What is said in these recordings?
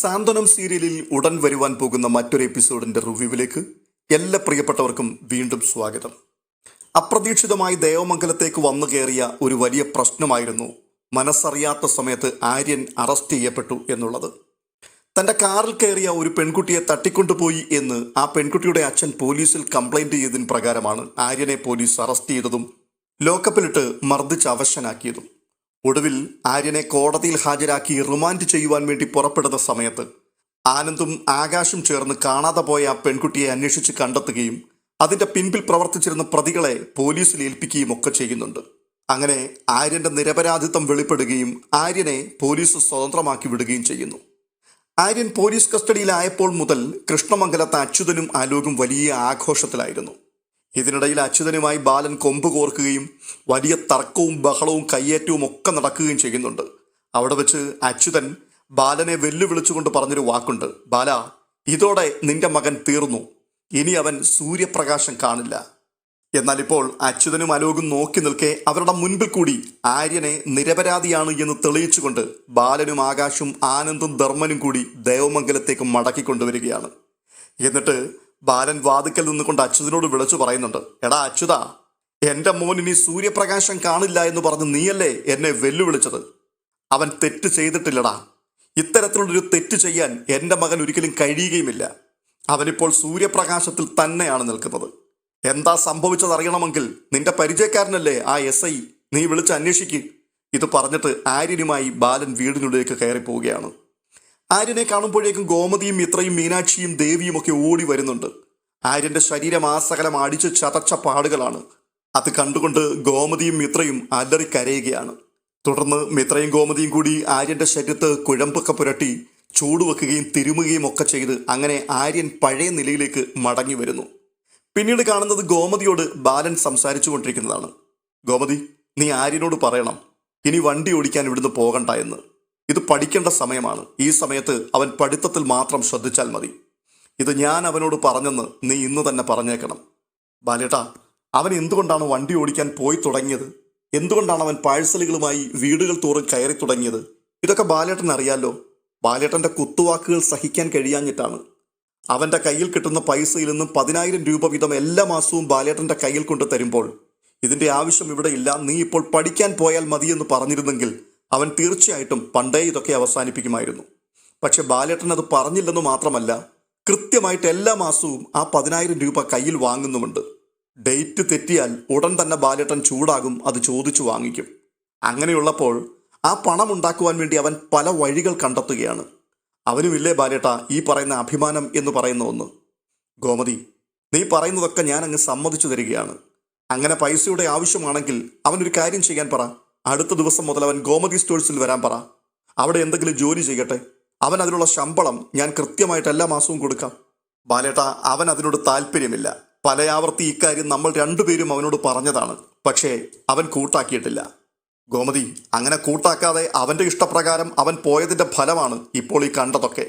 സാന്ത്വനം സീരിയലിൽ ഉടൻ വരുവാൻ പോകുന്ന മറ്റൊരു എപ്പിസോഡിന്റെ റിവ്യൂവിലേക്ക് എല്ലാ പ്രിയപ്പെട്ടവർക്കും വീണ്ടും സ്വാഗതം. അപ്രതീക്ഷിതമായി ദേവമംഗലത്തേക്ക് വന്നു കയറിയ ഒരു വലിയ പ്രശ്നമായിരുന്നു മനസ്സറിയാത്ത സമയത്ത് ആര്യൻ അറസ്റ്റ് ചെയ്യപ്പെട്ടു എന്നുള്ളത്. തന്റെ കാറിൽ കയറിയ ഒരു പെൺകുട്ടിയെ തട്ടിക്കൊണ്ടുപോയി എന്ന് ആ പെൺകുട്ടിയുടെ അച്ഛൻ പോലീസിൽ കംപ്ലൈന്റ് ചെയ്തതിന് പ്രകാരമാണ് ആര്യനെ പോലീസ് അറസ്റ്റ് ചെയ്തതും ലോക്കപ്പിലിട്ട് മർദ്ദിച്ച് അവശനാക്കിയതും. ഒടുവിൽ ആര്യനെ കോടതിയിൽ ഹാജരാക്കി റിമാൻഡ് ചെയ്യുവാൻ വേണ്ടി പുറപ്പെടുന്ന സമയത്ത് ആനന്ദും ആകാശും ചേർന്ന് കാണാതെ പോയ ആ പെൺകുട്ടിയെ അന്വേഷിച്ച് കണ്ടെത്തുകയും അതിന്റെ പിൻപിൽ പ്രവർത്തിച്ചിരുന്ന പ്രതികളെ പോലീസിൽ ഏൽപ്പിക്കുകയും ഒക്കെ ചെയ്യുന്നുണ്ട്. അങ്ങനെ ആര്യന്റെ നിരപരാധിത്വം വെളിപ്പെടുകയും ആര്യനെ പോലീസ് സ്വതന്ത്രമാക്കി വിടുകയും ചെയ്യുന്നു. ആര്യൻ പോലീസ് കസ്റ്റഡിയിലായപ്പോൾ മുതൽ കൃഷ്ണമംഗലത്തെ അച്യുതനും ആലോകും വലിയ ആഘോഷത്തിലായിരുന്നു. ഇതിനിടയിൽ അച്യുതനുമായി ബാലൻ കൊമ്പ് കോർക്കുകയും വലിയ തർക്കവും ബഹളവും കയ്യേറ്റവും ഒക്കെ നടക്കുകയും ചെയ്യുന്നുണ്ട്. അവിടെ വെച്ച് അച്യുതൻ ബാലനെ വെല്ലുവിളിച്ചുകൊണ്ട് പറഞ്ഞൊരു വാക്കുണ്ട്. ബാല ഇതോടെ നിന്റെ മകൻ തീർന്നു. ഇനി അവൻ സൂര്യപ്രകാശം കാണില്ല എന്നാൽ ഇപ്പോൾ അച്യുതനും അലോകും നോക്കി നിൽക്കെ അവരുടെ മുൻപിൽ കൂടി ആര്യനെ നിരപരാധിയാണ് എന്ന് തെളിയിച്ചുകൊണ്ട് ബാലനും ആകാശും ആനന്ദും ധർമ്മനും കൂടി ദേവമംഗലത്തേക്ക് മടക്കിക്കൊണ്ടുവരികയാണ്. എന്നിട്ട് ബാലൻ വാതിക്കൽ നിന്നുകൊണ്ട് അച്യുതനോട് വിളിച്ചു പറയുന്നുണ്ട് എടാ അച്യുത എന്റെ മോൻ ഇനി സൂര്യപ്രകാശം കാണില്ല എന്ന് പറഞ്ഞ് നീയല്ലേ എന്നെ വെല്ലുവിളിച്ചത്? അവൻ തെറ്റ് ചെയ്തിട്ടില്ലടാ. ഇത്തരത്തിലുള്ളൊരു തെറ്റ് ചെയ്യാൻ എന്റെ മകൻ ഒരിക്കലും കഴിയുകയുമില്ല. അവനിപ്പോൾ സൂര്യപ്രകാശത്തിൽ തന്നെയാണ് നിൽക്കുന്നത്. എന്താ സംഭവിച്ചത് അറിയണമെങ്കിൽ നിന്റെ പരിചയക്കാരനല്ലേ ആ എസ് ഐ? നീ വിളിച്ച് അന്വേഷിക്കും. ഇത് പറഞ്ഞിട്ട് ആര്യനുമായി ബാലൻ വീടിനുള്ളിലേക്ക് കയറി പോവുകയാണ് ആര്യനെ കാണുമ്പോഴേക്കും ഗോമതിയും മിത്രയും മീനാക്ഷിയും ദേവിയും ഒക്കെ ഓടി വരുന്നുണ്ട്. ആര്യന്റെ ശരീരം ആസകലം അടിച്ച് ചതച്ച പാടുകളാണ്. അത് കണ്ടുകൊണ്ട് ഗോമതിയും മിത്രയും അലറി കരയുകയാണ് തുടർന്ന് മിത്രയും ഗോമതിയും കൂടി ആര്യന്റെ ശരീരത്ത് കുഴമ്പൊക്കെ പുരട്ടി ചൂടുവെക്കുകയും തിരുമുകയും ഒക്കെ ചെയ്ത് അങ്ങനെ ആര്യൻ പഴയ നിലയിലേക്ക് മടങ്ങി വരുന്നു. പിന്നീട് കാണുന്നത് ഗോമതിയോട് ബാലൻ സംസാരിച്ചു കൊണ്ടിരിക്കുന്നതാണ് ഗോമതി നീ ആര്യനോട് പറയണം. ഇനി വണ്ടി ഓടിക്കാൻ ഇവിടുന്ന് പോകണ്ട എന്ന്. ഇത് പഠിക്കേണ്ട സമയമാണ്. ഈ സമയത്ത് അവൻ പഠിത്തത്തിൽ മാത്രം ശ്രദ്ധിച്ചാൽ മതി. ഇത് ഞാൻ അവനോട് പറഞ്ഞെന്ന് നീ ഇന്ന് തന്നെ പറഞ്ഞേക്കണം. ബാലേട്ട അവൻ എന്തുകൊണ്ടാണ് വണ്ടി ഓടിക്കാൻ പോയി തുടങ്ങിയത്? എന്തുകൊണ്ടാണ് അവൻ പാഴ്സലുകളുമായി വീടുകൾ തോറും കയറി തുടങ്ങിയത്? ഇതൊക്കെ ബാലേട്ടൻ അറിയാലോ. ബാലേട്ടന്റെ കുത്തുവാക്കുകൾ സഹിക്കാൻ കഴിയാഞ്ഞിട്ടാണ്. അവന്റെ കയ്യിൽ കിട്ടുന്ന പൈസയിൽ നിന്നും പതിനായിരം രൂപ വീതം എല്ലാ മാസവും ബാലേട്ടന്റെ കയ്യിൽ കൊണ്ട് തരുമ്പോൾ ഇതിന്റെ ആവശ്യം ഇവിടെ ഇല്ല. നീ ഇപ്പോൾ പഠിക്കാൻ പോയാൽ മതിയെന്ന് പറഞ്ഞിരുന്നെങ്കിൽ അവൻ തീർച്ചയായിട്ടും പണ്ടേ ഇതൊക്കെ അവസാനിപ്പിക്കുമായിരുന്നു. പക്ഷെ ബാലേട്ടൻ അത് പറഞ്ഞില്ലെന്ന് മാത്രമല്ല കൃത്യമായിട്ട് എല്ലാ മാസവും ആ പതിനായിരം രൂപ കയ്യിൽ വാങ്ങുന്നുമുണ്ട്. ഡേറ്റ് തെറ്റിയാൽ ഉടൻ തന്നെ ബാലേട്ടൻ ചൂടാകും അത് ചോദിച്ചു വാങ്ങിക്കും. അങ്ങനെയുള്ളപ്പോൾ ആ പണം ഉണ്ടാക്കുവാൻ വേണ്ടി അവൻ പല വഴികൾ കണ്ടെത്തുകയാണ്. അവനുമില്ലേ ബാലേട്ട ഈ പറയുന്ന അഭിമാനം എന്ന് പറയുന്ന ഒന്ന്? ഗോമതി നീ പറയുന്നതൊക്കെ ഞാൻ അങ്ങ് സമ്മതിച്ചു തരികയാണ്. അങ്ങനെ പൈസയുടെ ആവശ്യമാണെങ്കിൽ അവനൊരു കാര്യം ചെയ്യാൻ പറ. അടുത്ത ദിവസം മുതൽ അവൻ ഗോമതി സ്റ്റോഴ്സിൽ വരാൻ പറ. അവിടെ എന്തെങ്കിലും ജോലി ചെയ്യട്ടെ. അവൻ അതിനുള്ള ശമ്പളം ഞാൻ കൃത്യമായിട്ട് എല്ലാ മാസവും കൊടുക്കാം. ബാലേട്ട അവൻ അതിനോട് താല്പര്യമില്ല. പല ആവർത്തി ഇക്കാര്യം നമ്മൾ രണ്ടുപേരും അവനോട് പറഞ്ഞതാണ്. പക്ഷേ അവൻ കൂട്ടാക്കിയിട്ടില്ല. ഗോമതി അങ്ങനെ കൂട്ടാക്കാതെ അവന്റെ ഇഷ്ടപ്രകാരം അവൻ പോയതിന്റെ ഫലമാണ് ഇപ്പോൾ ഈ കണ്ടതൊക്കെ.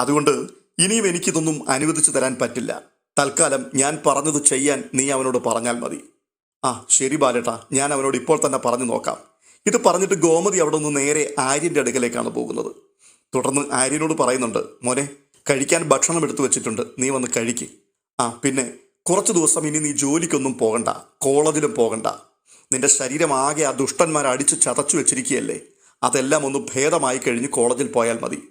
അതുകൊണ്ട് ഇനിയും എനിക്കിതൊന്നും അനുവദിച്ചു തരാൻ പറ്റില്ല. തൽക്കാലം ഞാൻ പറഞ്ഞത് ചെയ്യാൻ നീ അവനോട് പറഞ്ഞാൽ മതി. ആ ശരി ബാലേട്ടാ. ഞാൻ അവനോട് ഇപ്പോൾ തന്നെ പറഞ്ഞു നോക്കാം. ഇത് പറഞ്ഞിട്ട് ഗോമതി അവിടെ നിന്ന് നേരെ ആര്യന്റെ അടുക്കലേക്കാണ് പോകുന്നത്. തുടർന്ന് ആര്യനോട് പറയുന്നുണ്ട് മോനെ കഴിക്കാൻ ഭക്ഷണം എടുത്തു വെച്ചിട്ടുണ്ട്. നീ വന്ന് കഴിക്ക്. ആ പിന്നെ കുറച്ച് ദിവസം ഇനി നീ ജോലിക്കൊന്നും പോകണ്ട. കോളേജിലും പോകണ്ട. നിന്റെ ശരീരം ആകെ ആ ദുഷ്ടന്മാർ അടിച്ച് ചതച്ചു വെച്ചിരിക്കുകയല്ലേ? അതെല്ലാം ഒന്ന് ഭേദമായി കഴിഞ്ഞ് കോളേജിൽ പോയാൽ മതി.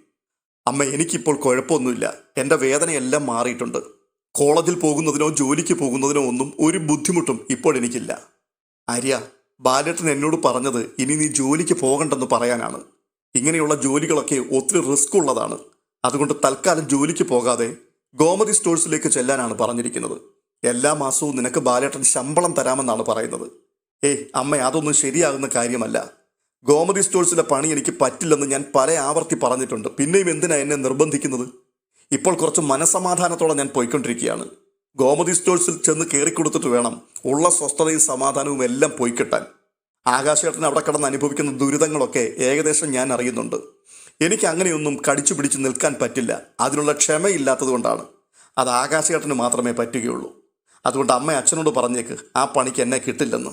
അമ്മ എനിക്കിപ്പോൾ കുഴപ്പമൊന്നുമില്ല. എന്റെ വേദനയെല്ലാം മാറിയിട്ടുണ്ട്. കോളേജിൽ പോകുന്നതിനോ ജോലിക്ക് പോകുന്നതിനോ ഒന്നും ഒരു ബുദ്ധിമുട്ടും ഇപ്പോൾ എനിക്കില്ല. ആര്യ ബാലേട്ടൻ എന്നോട് പറഞ്ഞത് ഇനി നീ ജോലിക്ക് പോകണ്ടെന്ന് പറയാനാണ്. ഇങ്ങനെയുള്ള ജോലികളൊക്കെ ഒത്തിരി റിസ്ക് ഉള്ളതാണ്. അതുകൊണ്ട് തൽക്കാലം ജോലിക്ക് പോകാതെ ഗോമതി സ്റ്റോഴ്സിലേക്ക് ചെല്ലാനാണ് പറഞ്ഞിരിക്കുന്നത്. എല്ലാ മാസവും നിനക്ക് ബാലേട്ടൻ ശമ്പളം തരാമെന്നാണ് പറയുന്നത്. ഏയ് അമ്മ അതൊന്നും ശരിയാകുന്ന കാര്യമല്ല. ഗോമതി സ്റ്റോഴ്സിലെ പണി എനിക്ക് പറ്റില്ലെന്ന് ഞാൻ പല ആവർത്തി പറഞ്ഞിട്ടുണ്ട്. പിന്നെയും എന്തിനാ എന്നെ നിർബന്ധിക്കുന്നത്? ഇപ്പോൾ കുറച്ച് മനസമാധാനത്തോടെ ഞാൻ പോയിക്കൊണ്ടിരിക്കുകയാണ്. ഗോമതി സ്റ്റോഴ്സിൽ ചെന്ന് കയറിക്കൊടുത്തിട്ട് വേണം ഉള്ള സ്വസ്ഥതയും സമാധാനവും എല്ലാം പോയി കിട്ടാൻ ആകാശേട്ടൻ അവിടെ കിടന്ന് അനുഭവിക്കുന്ന ദുരിതങ്ങളൊക്കെ ഏകദേശം ഞാൻ അറിയുന്നുണ്ട്. എനിക്ക് അങ്ങനെയൊന്നും കടിച്ചു പിടിച്ച് നിൽക്കാൻ പറ്റില്ല. അതിനുള്ള ക്ഷമയില്ലാത്തത് കൊണ്ടാണ് അത് ആകാശേട്ടന് മാത്രമേ പറ്റുകയുള്ളൂ. അതുകൊണ്ട് അമ്മ അച്ഛനോട് പറഞ്ഞേക്ക് ആ പണിക്ക് എന്നെ കിട്ടില്ലെന്ന്.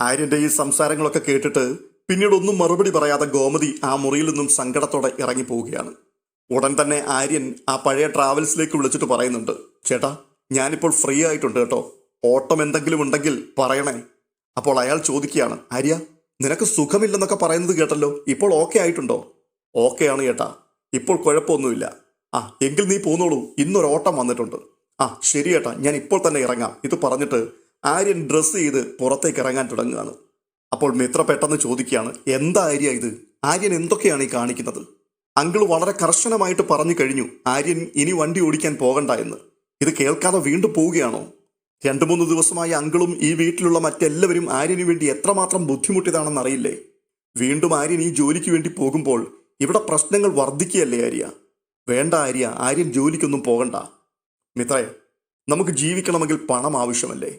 ആര്യന്റെ ഈ സംസാരങ്ങളൊക്കെ കേട്ടിട്ട് പിന്നീട് ഒന്നും മറുപടി പറയാതെ ഗോമതി ആ മുറിയിൽ നിന്നും സങ്കടത്തോടെ ഇറങ്ങി പോവുകയാണ് ഉടൻ തന്നെ ആര്യൻ ആ പഴയ ട്രാവൽസിലേക്ക് വിളിച്ചിട്ട് പറയുന്നുണ്ട്. ചേട്ടാ ഞാനിപ്പോൾ ഫ്രീ ആയിട്ടുണ്ട് കേട്ടോ. ഓട്ടം എന്തെങ്കിലും ഉണ്ടെങ്കിൽ പറയണേ. അപ്പോൾ അയാൾ ചോദിക്കുകയാണ് ആര്യ നിനക്ക് സുഖമില്ലെന്നൊക്കെ പറയുന്നത് കേട്ടല്ലോ. ഇപ്പോൾ ഓക്കെ ആയിട്ടുണ്ടോ? ഓക്കെ ആണ് ചേട്ടാ. ഇപ്പോൾ കുഴപ്പമൊന്നുമില്ല. ആ എങ്കിൽ നീ പോന്നോളൂ. ഇന്നൊരു ഓട്ടം വന്നിട്ടുണ്ട്. ആ ശരി ചേട്ടാ ഞാൻ ഇപ്പോൾ തന്നെ ഇറങ്ങാം. ഇത് പറഞ്ഞിട്ട് ആര്യൻ ഡ്രസ്സ് ചെയ്ത് പുറത്തേക്ക് ഇറങ്ങാൻ തുടങ്ങുകയാണ്. അപ്പോൾ മിത്ര പെട്ടെന്ന് ചോദിക്കുകയാണ് എന്താ ആര്യ ഇത്? ആര്യൻ എന്തൊക്കെയാണ് ഈ കാണിക്കുന്നത്? അങ്കിൾ വളരെ കർശനമായിട്ട് പറഞ്ഞു കഴിഞ്ഞു ആര്യൻ ഇനി വണ്ടി ഓടിക്കാൻ പോകണ്ട എന്ന്. ഇത് കേൾക്കാതെ വീണ്ടും പോവുകയാണോ? രണ്ടു മൂന്ന് ദിവസമായി അങ്കിളും ഈ വീട്ടിലുള്ള മറ്റെല്ലാവരും ആര്യന് വേണ്ടി എത്രമാത്രം ബുദ്ധിമുട്ടിയതാണെന്ന് അറിയില്ലേ? വീണ്ടും ആര്യൻ ഈ ജോലിക്ക് വേണ്ടി പോകുമ്പോൾ ഇവിടെ പ്രശ്നങ്ങൾ വർദ്ധിക്കുകയല്ലേ ആര്യ? വേണ്ട ആര്യ ആര്യൻ ജോലിക്കൊന്നും പോകണ്ട. മിത്രേ നമുക്ക് ജീവിക്കണമെങ്കിൽ പണം ആവശ്യമല്ലേ?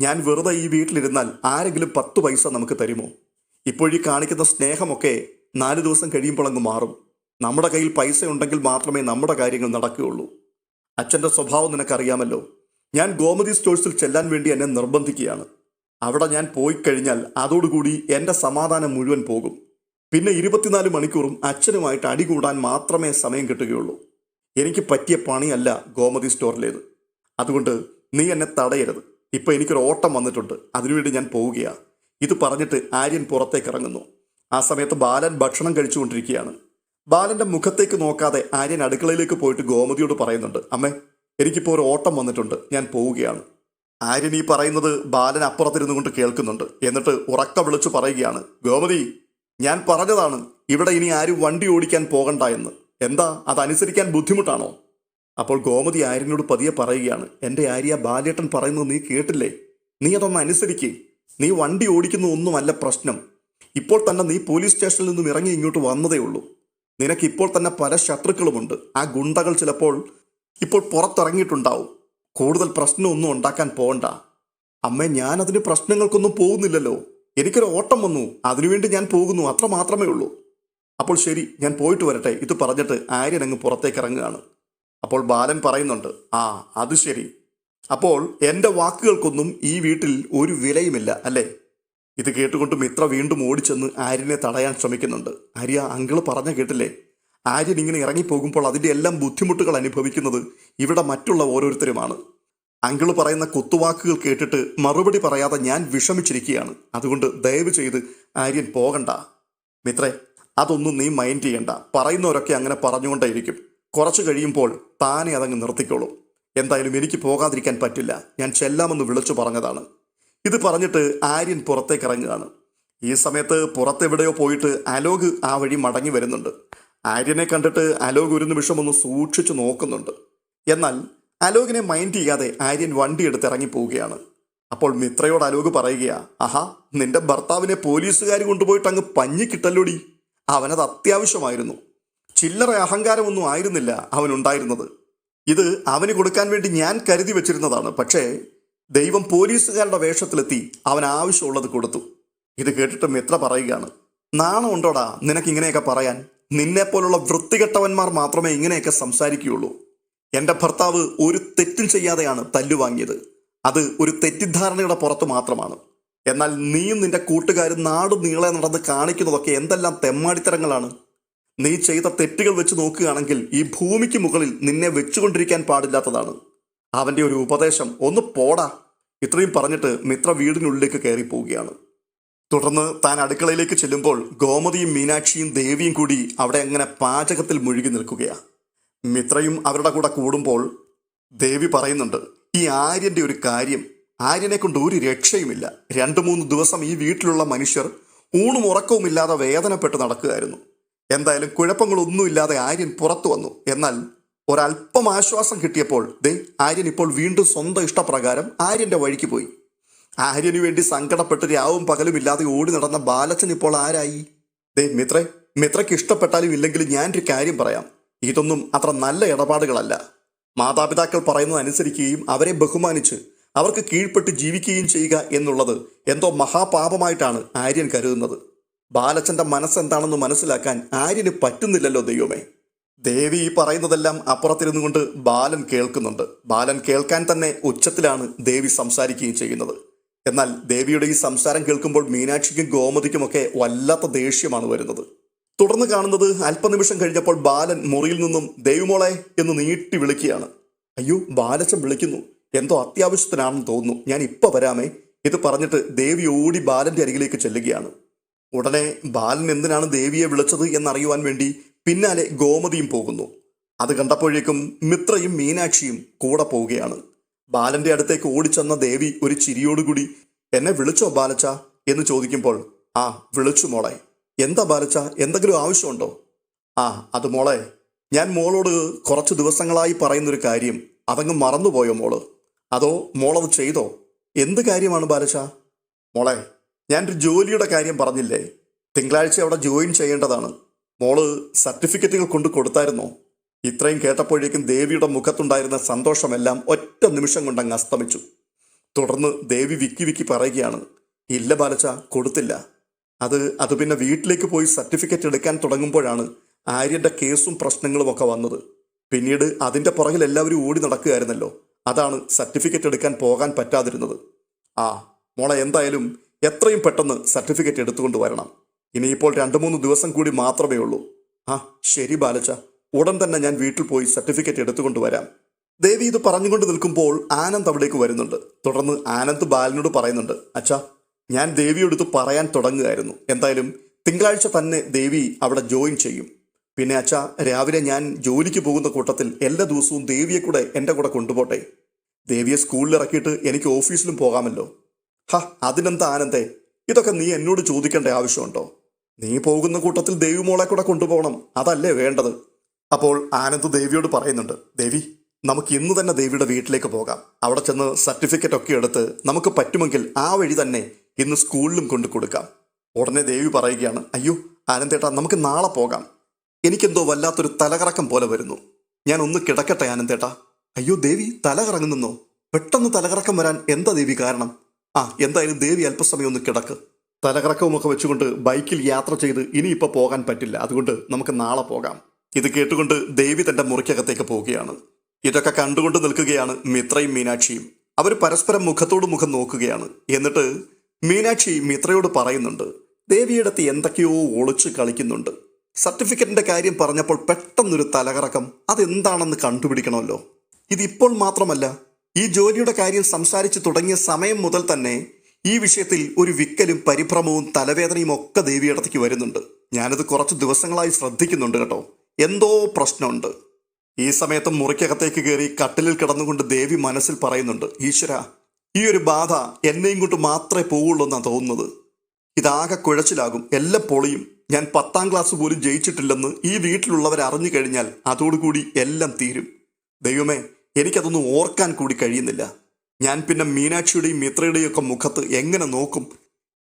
ഞാൻ വെറുതെ ഈ വീട്ടിലിരുന്നാൽ ആരെങ്കിലും പത്ത് പൈസ നമുക്ക് തരുമോ? ഇപ്പോഴീ കാണിക്കുന്ന സ്നേഹമൊക്കെ നാല് ദിവസം കഴിയുമ്പോൾ അങ്ങ് മാറും. നമ്മുടെ കയ്യിൽ പൈസ ഉണ്ടെങ്കിൽ മാത്രമേ നമ്മുടെ കാര്യങ്ങൾ നടക്കുകയുള്ളൂ. അച്ഛന്റെ സ്വഭാവം നിനക്കറിയാമല്ലോ. ഞാൻ ഗോമതി സ്റ്റോഴ്സിൽ ചെല്ലാൻ വേണ്ടി എന്നെ നിർബന്ധിക്കുകയാണ്. അവിടെ ഞാൻ പോയി കഴിഞ്ഞാൽ അതോടുകൂടി എന്റെ സമാധാനം മുഴുവൻ പോകും. പിന്നെ ഇരുപത്തിനാല് മണിക്കൂറും അച്ഛനുമായിട്ട് അടികൂടാൻ മാത്രമേ സമയം കിട്ടുകയുള്ളൂ. എനിക്ക് പറ്റിയ പണിയല്ല ഗോമതി സ്റ്റോറിലേത്. അതുകൊണ്ട് നീ എന്നെ തടയരുത്. ഇപ്പോൾ എനിക്കൊരു ഓട്ടം വന്നിട്ടുണ്ട്. അതിനുവേണ്ടി ഞാൻ പോവുകയാണ് ഇത് പറഞ്ഞിട്ട് ആര്യൻ പുറത്തേക്ക് ഇറങ്ങുന്നു. ആ സമയത്ത് ബാലൻ ഭക്ഷണം കഴിച്ചുകൊണ്ടിരിക്കുകയാണ്. ബാലന്റെ മുഖത്തേക്ക് നോക്കാതെ ആര്യൻ അടുക്കളയിലേക്ക് പോയിട്ട് ഗോമതിയോട് പറയുന്നുണ്ട് അമ്മേ എനിക്കിപ്പോൾ ഒരു ഓട്ടം വന്നിട്ടുണ്ട് ഞാൻ പോവുകയാണ്. ആര്യൻ ഈ പറയുന്നത് ബാലൻ അപ്പുറത്തിരുന്നു കൊണ്ട് കേൾക്കുന്നുണ്ട്. എന്നിട്ട് ഉറക്ക വിളിച്ചു പറയുകയാണ് ഗോമതി ഞാൻ പറഞ്ഞതാണ് ഇവിടെ ഇനി ആരും വണ്ടി ഓടിക്കാൻ പോകണ്ട എന്ന്. എന്താ അതനുസരിക്കാൻ ബുദ്ധിമുട്ടാണോ? അപ്പോൾ ഗോമതി ആര്യനോട് പതിയെ പറയുകയാണ് എന്റെ ആര്യ ബാലേട്ടൻ പറയുന്നത് നീ കേട്ടില്ലേ? നീ അതൊന്ന് അനുസരിക്കേ. നീ വണ്ടി ഓടിക്കുന്ന ഒന്നുമല്ല പ്രശ്നം. ഇപ്പോൾ തന്നെ നീ പോലീസ് സ്റ്റേഷനിൽ നിന്നും ഇറങ്ങി ഇങ്ങോട്ട് വന്നതേ ഉള്ളൂ. നിനക്ക് ഇപ്പോൾ തന്നെ പല ശത്രുക്കളുമുണ്ട്. ആ ഗുണ്ടകൾ ചിലപ്പോൾ ഇപ്പോൾ പുറത്തിറങ്ങിയിട്ടുണ്ടാവും. കൂടുതൽ പ്രശ്നമൊന്നും ഉണ്ടാക്കാൻ പോകണ്ട അമ്മേ ഞാൻ അതിന് പ്രശ്നങ്ങൾക്കൊന്നും പോകുന്നില്ലല്ലോ. എനിക്കൊരു ഓട്ടം വന്നു. അതിനുവേണ്ടി ഞാൻ പോകുന്നു. അത്ര മാത്രമേ ഉള്ളൂ. അപ്പോൾ ശരി ഞാൻ പോയിട്ട് വരട്ടെ. ഇത് പറഞ്ഞിട്ട് ആര്യൻ അങ്ങ് പുറത്തേക്ക് ഇറങ്ങുകയാണ് അപ്പോൾ ബാലൻ പറയുന്നുണ്ട് ആ അത് ശരി. അപ്പോൾ എന്റെ വാക്കുകൾക്കൊന്നും ഈ വീട്ടിൽ ഒരു വിലയുമില്ല അല്ലേ? ഇത് കേട്ടുകൊണ്ട് മിത്ര വീണ്ടും ഓടിച്ചെന്ന് ആര്യനെ തടയാൻ ശ്രമിക്കുന്നുണ്ട്. ആര്യ അങ്കിൾ പറഞ്ഞ കേട്ടില്ലേ? ആര്യൻ ഇങ്ങനെ ഇറങ്ങിപ്പോകുമ്പോൾ അതിന്റെ എല്ലാം ബുദ്ധിമുട്ടുകൾ അനുഭവിക്കുന്നത് ഇവിടെ മറ്റുള്ള ഓരോരുത്തരുമാണ്. അങ്കിൾ പറയുന്ന കുത്തുവാക്കുകൾ കേട്ടിട്ട് മറുപടി പറയാതെ ഞാൻ വിഷമിച്ചിരിക്കുകയാണ്. അതുകൊണ്ട് ദയവ് ചെയ്ത് ആര്യൻ പോകണ്ട. മിത്രേ അതൊന്നും നീ മൈൻഡ് ചെയ്യണ്ട. പറയുന്നവരൊക്കെ അങ്ങനെ പറഞ്ഞുകൊണ്ടേയിരിക്കും. കുറച്ച് കഴിയുമ്പോൾ താനെ അതങ്ങ് നിർത്തിക്കോളും. എന്തായാലും എനിക്ക് പോകാതിരിക്കാൻ പറ്റില്ല. ഞാൻ ചെല്ലാമെന്ന് വിളിച്ചു പറഞ്ഞതാണ്. ഇത് പറഞ്ഞിട്ട് ആര്യൻ പുറത്തേക്ക് ഇറങ്ങുകയാണ്. ഈ സമയത്ത് പുറത്തെവിടെയോ പോയിട്ട് അലോക് ആ വഴി മടങ്ങി വരുന്നുണ്ട്. ആര്യനെ കണ്ടിട്ട് അലോക് ഒരു നിമിഷം ഒന്ന് സൂക്ഷിച്ചു നോക്കുന്നുണ്ട്. എന്നാൽ അലോകിനെ മൈൻഡ് ചെയ്യാതെ ആര്യൻ വണ്ടി എടുത്ത് ഇറങ്ങി പോവുകയാണ്. അപ്പോൾ മിത്രയോട് അലോക് പറയുകയാ ആഹാ നിന്റെ ഭർത്താവിനെ പോലീസുകാർ കൊണ്ടുപോയിട്ട് അങ്ങ് പഞ്ഞി കിട്ടല്ലോടി? അവനത് അത്യാവശ്യമായിരുന്നു. ചില്ലറ അഹങ്കാരമൊന്നും ആയിരുന്നില്ല അവനുണ്ടായിരുന്നത്. ഇത് അവന് കൊടുക്കാൻ വേണ്ടി ഞാൻ കരുതി വെച്ചിരുന്നതാണ്. പക്ഷേ ദൈവം പോലീസുകാരുടെ വേഷത്തിലെത്തി അവൻ ആവശ്യമുള്ളത് കൊടുത്തു. ഇത് കേട്ടിട്ട് മിത്ര പറയുകയാണ്. നാണമുണ്ടോടാ നിനക്ക് ഇങ്ങനെയൊക്കെ പറയാൻ? നിന്നെപ്പോലുള്ള വൃത്തികെട്ടവന്മാർ മാത്രമേ ഇങ്ങനെയൊക്കെ സംസാരിക്കുകയുള്ളൂ. എന്റെ ഭർത്താവ് ഒരു തെറ്റും ചെയ്യാതെയാണ് തല്ലുവാങ്ങിയത് അത് ഒരു തെറ്റിദ്ധാരണയുടെ പുറത്ത് മാത്രമാണ്. എന്നാൽ നീയും നിന്റെ കൂട്ടുകാരും നാട് നീളെ നടന്ന് കാണിക്കുന്നതൊക്കെ എന്തെല്ലാം തെമ്മാടിത്തരങ്ങളാണ്. നീ ചെയ്ത തെറ്റുകൾ വെച്ച് നോക്കുകയാണെങ്കിൽ ഈ ഭൂമിക്ക് മുകളിൽ നിന്നെ വെച്ചുകൊണ്ടിരിക്കാൻ പാടില്ലാത്തതാണ്. അവന്റെ ഒരു ഉപദേശം ഒന്ന് പോടാ ഇത്രയും പറഞ്ഞിട്ട് മിത്ര വീടിനുള്ളിലേക്ക് കയറി പോവുകയാണ്. തുടർന്ന് താൻ അടുക്കളയിലേക്ക് ചെല്ലുമ്പോൾ ഗോമതിയും മീനാക്ഷിയും ദേവിയും കൂടി അവിടെ അങ്ങനെ പാചകത്തിൽ മുഴുകി നിൽക്കുകയാണ് മിത്രയും അവരുടെ കൂടെ കൂടുമ്പോൾ ദേവി പറയുന്നുണ്ട് ഈ ആര്യന്റെ ഒരു കാര്യം ആര്യനെ കൊണ്ട് ഒരു രക്ഷയുമില്ല. രണ്ട് മൂന്ന് ദിവസം ഈ വീട്ടിലുള്ള മനുഷ്യർ ഊണും ഉറക്കവുമില്ലാതെ വേദനപ്പെട്ട് നടക്കുകയായിരുന്നു. എന്തായാലും കുഴപ്പങ്ങളൊന്നുമില്ലാതെ ആര്യൻ പുറത്തു വന്നു. എന്നാൽ ഒരല്പം ആശ്വാസം കിട്ടിയപ്പോൾ ദേ ആര്യൻ ഇപ്പോൾ വീണ്ടും സ്വന്തം ഇഷ്ടപ്രകാരം ആര്യന്റെ വഴിക്ക് പോയി. ആര്യന് വേണ്ടി സങ്കടപ്പെട്ട് രാവും പകലും ഇല്ലാതെ ഓടി നടന്ന ബാലച്ചൻ ഇപ്പോൾ ആരായി? ദേ മിത്രേ മിത്രയ്ക്ക് ഇഷ്ടപ്പെട്ടാലും ഇല്ലെങ്കിലും ഞാനൊരു കാര്യം പറയാം. ഇതൊന്നും അത്ര നല്ല ഇടപാടുകളല്ല. മാതാപിതാക്കൾ പറയുന്നത് അനുസരിക്കുകയും അവരെ ബഹുമാനിച്ച് അവർക്ക് കീഴ്പ്പെട്ട് ജീവിക്കുകയും ചെയ്യുക എന്നുള്ളത് എന്തോ മഹാപാപമായിട്ടാണ് ആര്യൻ കരുതുന്നത്. ബാലച്ചന്റെ മനസ്സെന്താണെന്ന് മനസ്സിലാക്കാൻ ആര്യന് പറ്റുന്നില്ലല്ലോ ദൈവമേ. ദേവി ഈ പറയുന്നതെല്ലാം അപ്പുറത്തിരുന്നു കൊണ്ട് ബാലൻ കേൾക്കുന്നുണ്ട്. ബാലൻ കേൾക്കാൻ തന്നെ ഉച്ചത്തിലാണ് ദേവി സംസാരിക്കുകയും ചെയ്യുന്നത്. എന്നാൽ ദേവിയുടെ ഈ സംസാരം കേൾക്കുമ്പോൾ മീനാക്ഷിക്കും ഗോമതിക്കുമൊക്കെ വല്ലാത്ത ദേഷ്യമാണ് വരുന്നത്. തുടർന്ന് കാണുന്നത് അല്പനിമിഷം കഴിഞ്ഞപ്പോൾ ബാലൻ മുറിയിൽ നിന്നും ദേവിമോളെ എന്ന് നീട്ടി വിളിക്കുകയാണ്. അയ്യോ ബാലച്ചൻ വിളിക്കുന്നു. എന്തോ അത്യാവശ്യത്തിനാണെന്ന് തോന്നുന്നു. ഞാൻ ഇപ്പൊ വരാമേ ഇത് പറഞ്ഞിട്ട് ദേവി ഓടി ബാലന്റെ അരികിലേക്ക് ചെല്ലുകയാണ്. ഉടനെ ബാലൻ എന്തിനാണ് ദേവിയെ വിളിച്ചത് എന്നറിയുവാൻ വേണ്ടി പിന്നാലെ ഗോമതിയും പോകുന്നു. അത് കണ്ടപ്പോഴേക്കും മിത്രയും മീനാക്ഷിയും കൂടെ പോവുകയാണ്. ബാലന്റെ അടുത്തേക്ക് ഓടിച്ചെന്ന ദേവി ഒരു ചിരിയോടുകൂടി എന്നെ വിളിച്ചോ ബാലച്ച? എന്ന് ചോദിക്കുമ്പോൾ ആ വിളിച്ചു മോളെ. എന്താ ബാലച്ച? എന്തെങ്കിലും ആവശ്യമുണ്ടോ? ആ അത് മോളെ ഞാൻ മോളോട് കുറച്ച് ദിവസങ്ങളായി പറയുന്നൊരു കാര്യം. അതങ്ങ് മറന്നുപോയോ മോൾ? അതോ മോളത് ചെയ്തോ? എന്ത് കാര്യമാണ് ബാലച്ച? മോളെ ഞാനൊരു ജോലിയുടെ കാര്യം പറഞ്ഞില്ലേ? തിങ്കളാഴ്ച അവിടെ ജോയിൻ ചെയ്യേണ്ടതാണ്. മോൾ സർട്ടിഫിക്കറ്റുകൾ കൊണ്ട് കൊടുത്തായിരുന്നോ? ഇത്രയും കേട്ടപ്പോഴേക്കും ദേവിയുടെ മുഖത്തുണ്ടായിരുന്ന സന്തോഷമെല്ലാം ഒറ്റ നിമിഷം കൊണ്ട് അങ്ങ് അസ്തമിച്ചു. തുടർന്ന് ദേവി വിക്കി വിക്കി പറയുകയാണ് ഇല്ല ബാലച്ച കൊടുത്തില്ല. അത് അത് പിന്നെ വീട്ടിലേക്ക് പോയി സർട്ടിഫിക്കറ്റ് എടുക്കാൻ തുടങ്ങുമ്പോഴാണ് ആര്യന്റെ കേസും പ്രശ്നങ്ങളും ഒക്കെ വന്നത്. പിന്നീട് അതിന്റെ പുറകിൽ എല്ലാവരും ഓടി നടക്കുകയായിരുന്നല്ലോ. അതാണ് സർട്ടിഫിക്കറ്റ് എടുക്കാൻ പോകാൻ പറ്റാതിരുന്നത്. ആ മോളെ എന്തായാലും എത്രയും പെട്ടെന്ന് സർട്ടിഫിക്കറ്റ് എടുത്തുകൊണ്ട് വരണം. ഇനിയിപ്പോൾ രണ്ട് മൂന്ന് ദിവസം കൂടി മാത്രമേ ഉള്ളൂ. ആ ശരി ബാലച്ച. ഉടൻ തന്നെ ഞാൻ വീട്ടിൽ പോയി സർട്ടിഫിക്കറ്റ് എടുത്തുകൊണ്ട് വരാം. ദേവി ഇത് പറഞ്ഞുകൊണ്ട് നിൽക്കുമ്പോൾ ആനന്ദ് അവിടേക്ക് വരുന്നുണ്ട്. തുടർന്ന് ആനന്ദ് ബാലനോട് പറയുന്നുണ്ട് അച്ഛാ ഞാൻ ദേവിയോടുത്ത് പറയാൻ തുടങ്ങുകയായിരുന്നു. എന്തായാലും തിങ്കളാഴ്ച തന്നെ ദേവി അവിടെ ജോയിൻ ചെയ്യും. പിന്നെ അച്ഛ രാവിലെ ഞാൻ ജോലിക്ക് പോകുന്ന കൂട്ടത്തിൽ എല്ലാ ദിവസവും ദേവിയെ കൂടെ എന്റെ കൂടെ കൊണ്ടുപോട്ടെ. ദേവിയെ സ്കൂളിൽ ഇറക്കിയിട്ട് എനിക്ക് ഓഫീസിലും പോകാമല്ലോ. ഹ അതിനെന്താ ആനന്ദേ? ഇതൊക്കെ നീ എന്നോട് ചോദിക്കേണ്ട ആവശ്യമുണ്ടോ? നീ പോകുന്ന കൂട്ടത്തിൽ ദേവി മോളെ കൂടെ കൊണ്ടുപോകണം. അതല്ലേ വേണ്ടത്. അപ്പോൾ ആനന്ദ് ദേവിയോട് പറയുന്നുണ്ട് ദേവി നമുക്ക് ഇന്ന് തന്നെ ദേവിയുടെ വീട്ടിലേക്ക് പോകാം. അവിടെ ചെന്ന് സർട്ടിഫിക്കറ്റ് ഒക്കെ എടുത്ത് നമുക്ക് പറ്റുമെങ്കിൽ ആ വഴി തന്നെ ഇന്ന് സ്കൂളിലും കൊണ്ടു കൊടുക്കാം. ഉടനെ ദേവി പറയുകയാണ് അയ്യോ ആനന്ദേട്ടാ നമുക്ക് നാളെ പോകാം. എനിക്കെന്തോ വല്ലാത്തൊരു തലകറക്കം പോലെ വരുന്നു. ഞാൻ ഒന്ന് കിടക്കട്ടെ ആനന്ദേട്ടാ അയ്യോ ദേവി തലകറങ്ങുന്നോ പെട്ടെന്ന് തലകറക്കം വരാൻ എന്താ ദേവി കാരണം? ആ എന്തായാലും ദേവി അല്പസമയം ഒന്ന് കിടക്ക്. തലകറക്കവുമൊക്കെ വെച്ചുകൊണ്ട് ബൈക്കിൽ യാത്ര ചെയ്ത് ഇനിയിപ്പോൾ പോകാൻ പറ്റില്ല. അതുകൊണ്ട് നമുക്ക് നാളെ പോകാം. ഇത് കേട്ടുകൊണ്ട് ദേവി തന്റെ മുറിക്കകത്തേക്ക് പോവുകയാണ്. ഇതൊക്കെ കണ്ടുകൊണ്ട് നിൽക്കുകയാണ് മിത്രയും മീനാക്ഷിയും. അവർ പരസ്പരം മുഖത്തോട് മുഖം നോക്കുകയാണ്. എന്നിട്ട് മീനാക്ഷി മിത്രയോട് പറയുന്നുണ്ട് ദേവിയിടത്ത് എന്തൊക്കെയോ ഒളിച്ച് കളിക്കുന്നുണ്ട്. സർട്ടിഫിക്കറ്റിന്റെ കാര്യം പറഞ്ഞപ്പോൾ പെട്ടെന്നൊരു തലകറക്കം. അതെന്താണെന്ന് കണ്ടുപിടിക്കണമല്ലോ. ഇതിപ്പോൾ മാത്രമല്ല ഈ ജോലിയുടെ കാര്യം സംസാരിച്ചു തുടങ്ങിയ സമയം മുതൽ തന്നെ ഈ വിഷയത്തിൽ ഒരു വിക്കലും പരിഭ്രമവും തലവേദനയും ഒക്കെ ദേവിയിടത്തേക്ക് വരുന്നുണ്ട്. ഞാനത് കുറച്ച് ദിവസങ്ങളായി ശ്രദ്ധിക്കുന്നുണ്ട് കേട്ടോ. എന്തോ പ്രശ്നമുണ്ട്. ഈ സമയത്ത് മുറിക്കകത്തേക്ക് കയറി കട്ടിലിൽ കിടന്നുകൊണ്ട് ദേവി മനസ്സിൽ പറയുന്നുണ്ട് ഈശ്വര ഈ ഒരു ബാധ എന്നെയും കൊണ്ട് മാത്രമേ പോവുള്ളൂ എന്നാണ് തോന്നുന്നത്. ഇതാകെ കുഴച്ചിലാകും. എല്ലാം പൊളിയും. ഞാൻ പത്താം ക്ലാസ് പോലും ജയിച്ചിട്ടില്ലെന്ന് ഈ വീട്ടിലുള്ളവർ അറിഞ്ഞു കഴിഞ്ഞാൽ അതോടുകൂടി എല്ലാം തീരും. ദൈവമേ എനിക്കതൊന്നും ഓർക്കാൻ കൂടി കഴിയുന്നില്ല. ഞാൻ പിന്നെ മീനാക്ഷിയുടെയും മിത്രയുടെയും ഒക്കെ മുഖത്ത് എങ്ങനെ നോക്കും?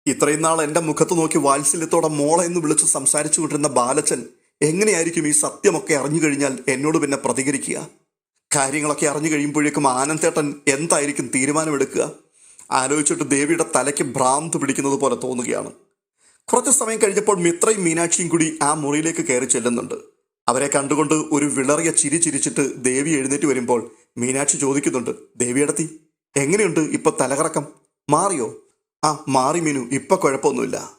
ഇത്രയും നാൾ എന്റെ മുഖത്ത് നോക്കി വാത്സല്യത്തോടെ മോളെ എന്ന് വിളിച്ച് സംസാരിച്ചു കൊണ്ടിരുന്ന ബാലച്ചൻ എങ്ങനെയായിരിക്കും ഈ സത്യമൊക്കെ അറിഞ്ഞു കഴിഞ്ഞാൽ എന്നോട് പിന്നെ പ്രതികരിക്കുക? കാര്യങ്ങളൊക്കെ അറിഞ്ഞു കഴിയുമ്പോഴേക്കും ആനന്ദേട്ടൻ എന്തായിരിക്കും തീരുമാനമെടുക്കുക? ആലോചിച്ചിട്ട് ദേവിയുടെ തലയ്ക്ക് ഭ്രാന്ത് പിടിക്കുന്നത് പോലെ തോന്നുകയാണ്. കുറച്ച് സമയം കഴിഞ്ഞപ്പോൾ മിത്രയും മീനാക്ഷിയും കൂടി ആ മുറിയിലേക്ക് കയറി ചെല്ലുന്നുണ്ട്. അവരെ കണ്ടുകൊണ്ട് ഒരു വിളറിയ ചിരി ചിരിച്ചിട്ട് ദേവി എഴുന്നേറ്റ് വരുമ്പോൾ മീനാക്ഷി ചോദിക്കുന്നുണ്ട് ദേവിയടത്തി എങ്ങനെയുണ്ട് ഇപ്പൊ തലകറക്കം? മാറിയോ? ആ മാറി മീനു. ഇപ്പൊ കുഴപ്പമൊന്നുമില്ല.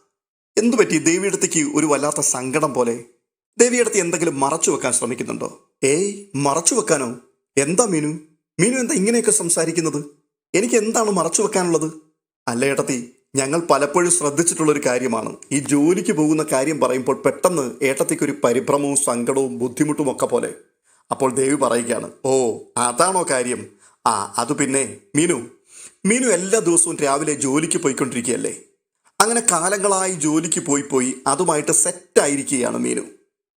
എന്തു പറ്റി? ദേവിയടത്തേക്ക് ഒരു വല്ലാത്ത സങ്കടം പോലെ. ദേവിയടുത്ത് എന്തെങ്കിലും മറച്ചു വെക്കാൻ ശ്രമിക്കുന്നുണ്ടോ? ഏയ് മറച്ചു വെക്കാനോ? എന്താ മീനു? മീനു എന്താ ഇങ്ങനെയൊക്കെ സംസാരിക്കുന്നത്? എനിക്ക് എന്താണ് മറച്ചു വെക്കാനുള്ളത്? അല്ല ഏട്ടത്തി ഞങ്ങൾ പലപ്പോഴും ശ്രദ്ധിച്ചിട്ടുള്ള ഒരു കാര്യമാണ്. ഈ ജോലിക്ക് പോകുന്ന കാര്യം പറയുമ്പോൾ പെട്ടെന്ന് ഏട്ടത്തിക്ക് ഒരു പരിഭ്രമവും സങ്കടവും ബുദ്ധിമുട്ടും ഒക്കെ പോലെ. അപ്പോൾ ദേവി പറയുകയാണ് ഓ അതാണോ കാര്യം? ആ അത് പിന്നെ മീനു. മീനു എല്ലാ ദിവസവും രാവിലെ ജോലിക്ക് പോയിക്കൊണ്ടിരിക്കുകയല്ലേ? അങ്ങനെ കാലങ്ങളായി ജോലിക്ക് പോയി പോയി അതുമായിട്ട് സെറ്റായിരിക്കുകയാണ് മീനു.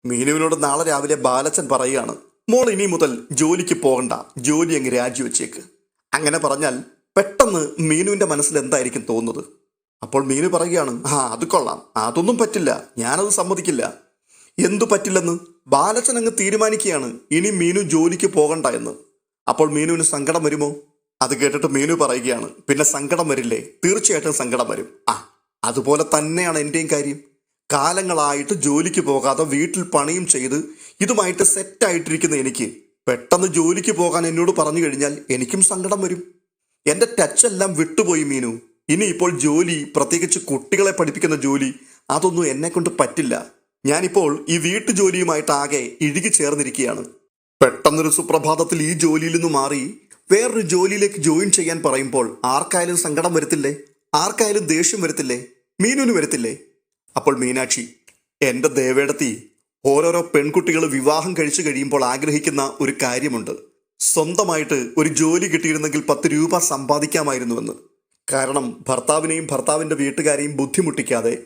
മീനുവിനോട് നാളെ രാവിലെ ബാലച്ചൻ പറയുകയാണ് മോൾ ഇനി മുതൽ ജോലിക്ക് പോകണ്ട ജോലി അങ്ങ് രാജിവെച്ചേക്ക്. അങ്ങനെ പറഞ്ഞാൽ പെട്ടെന്ന് മീനുവിന്റെ മനസ്സിൽ എന്തായിരിക്കും തോന്നുന്നത്? അപ്പോൾ മീനു പറയുകയാണ് ആ അത് കൊള്ളാം. അതൊന്നും പറ്റില്ല. ഞാനത് സമ്മതിക്കില്ല. എന്തു പറ്റില്ലെന്ന്? ബാലച്ചൻ അങ്ങ് തീരുമാനിക്കുകയാണ് ഇനി മീനു ജോലിക്ക് പോകണ്ട എന്ന്. അപ്പോൾ മീനുവിന് സങ്കടം വരുമോ? അത് കേട്ടിട്ട് മീനു പറയുകയാണ്. പിന്നെ സങ്കടം വരില്ലേ? തീർച്ചയായിട്ടും സങ്കടം വരും. ആ അതുപോലെ തന്നെയാണ് എന്റെയും കാര്യം. കാലങ്ങളായിട്ട് ജോലിക്ക് പോകാതെ വീട്ടിൽ പണിയും ചെയ്ത് ഇതുമായിട്ട് സെറ്റായിട്ടിരിക്കുന്ന എനിക്ക്. പെട്ടെന്ന് ജോലിക്ക് പോകാൻ എന്നോട് പറഞ്ഞു കഴിഞ്ഞാൽ എനിക്കും സങ്കടം വരും. എന്റെ ടച്ചെല്ലാം വിട്ടുപോയി മീനു. ഇനിയിപ്പോൾ ജോലി പ്രത്യേകിച്ച് കുട്ടികളെ പഠിപ്പിക്കുന്ന ജോലി അതൊന്നും എന്നെ കൊണ്ട് പറ്റില്ല. ഞാനിപ്പോൾ ഈ വീട്ടുജോലിയുമായിട്ട് ആകെ ഇഴുകി ചേർന്നിരിക്കുകയാണ്. പെട്ടെന്നൊരു സുപ്രഭാതത്തിൽ ഈ ജോലിയിൽ നിന്ന് മാറി വേറൊരു ജോലിയിലേക്ക് ജോയിൻ ചെയ്യാൻ പറയുമ്പോൾ ആർക്കായാലും സങ്കടം വരത്തില്ലേ? ആർക്കായാലും ദേഷ്യം വരത്തില്ലേ? മീനുവിന് വരത്തില്ലേ? അപ്പോൾ മീനാക്ഷി എന്റെ ദേവേടത്തി ഓരോരോ പെൺകുട്ടികൾ വിവാഹം കഴിച്ചു കഴിയുമ്പോൾ ആഗ്രഹിക്കുന്ന ഒരു കാര്യമുണ്ട്. സ്വന്തമായിട്ട് ഒരു ജോലി കിട്ടിയിരുന്നെങ്കിൽ പത്ത് രൂപ സമ്പാദിക്കാമായിരുന്നുവെന്ന്. കാരണം ഭർത്താവിനെയും ഭർത്താവിന്റെ വീട്ടുകാരെയും ബുദ്ധിമുട്ടിക്കാതെ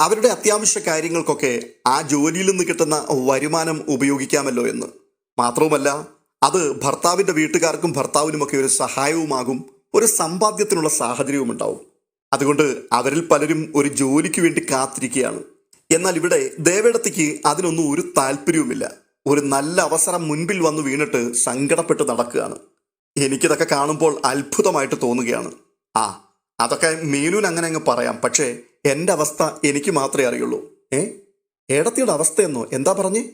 അവരുടെ അത്യാവശ്യ കാര്യങ്ങൾക്കൊക്കെ ആ ജോലിയിൽ നിന്ന് കിട്ടുന്ന വരുമാനം ഉപയോഗിക്കാമല്ലോ എന്ന്. മാത്രവുമല്ല അത് ഭർത്താവിന്റെ വീട്ടുകാർക്കും ഭർത്താവിനുമൊക്കെ ഒരു സഹായവുമാകും ഒരു സമ്പാദ്യത്തിനുള്ള സാഹചര്യവും ഉണ്ടാവും അതുകൊണ്ട് അവരിൽ പലരും ഒരു ജോലിക്ക് വേണ്ടി കാത്തിരിക്കുകയാണ്. എന്നാൽ ഇവിടെ ദേവേടത്തിക്ക് അതിനൊന്നും ഒരു താല്പര്യവുമില്ല. ഒരു നല്ല അവസരം മുൻപിൽ വന്നു വീണിട്ട് സങ്കടപ്പെട്ട് നടക്കുകയാണ്. എനിക്കിതൊക്കെ കാണുമ്പോൾ അത്ഭുതമായിട്ട് തോന്നുകയാണ്. ആ അതൊക്കെ മീനൂൻ അങ്ങനെ അങ്ങ് പറയാം. പക്ഷേ എന്റെ അവസ്ഥ എനിക്ക് മാത്രമേ അറിയുള്ളൂ. ഏ? ഏടത്തിയുടെ അവസ്ഥയെന്നോ? എന്താ പറഞ്ഞേ?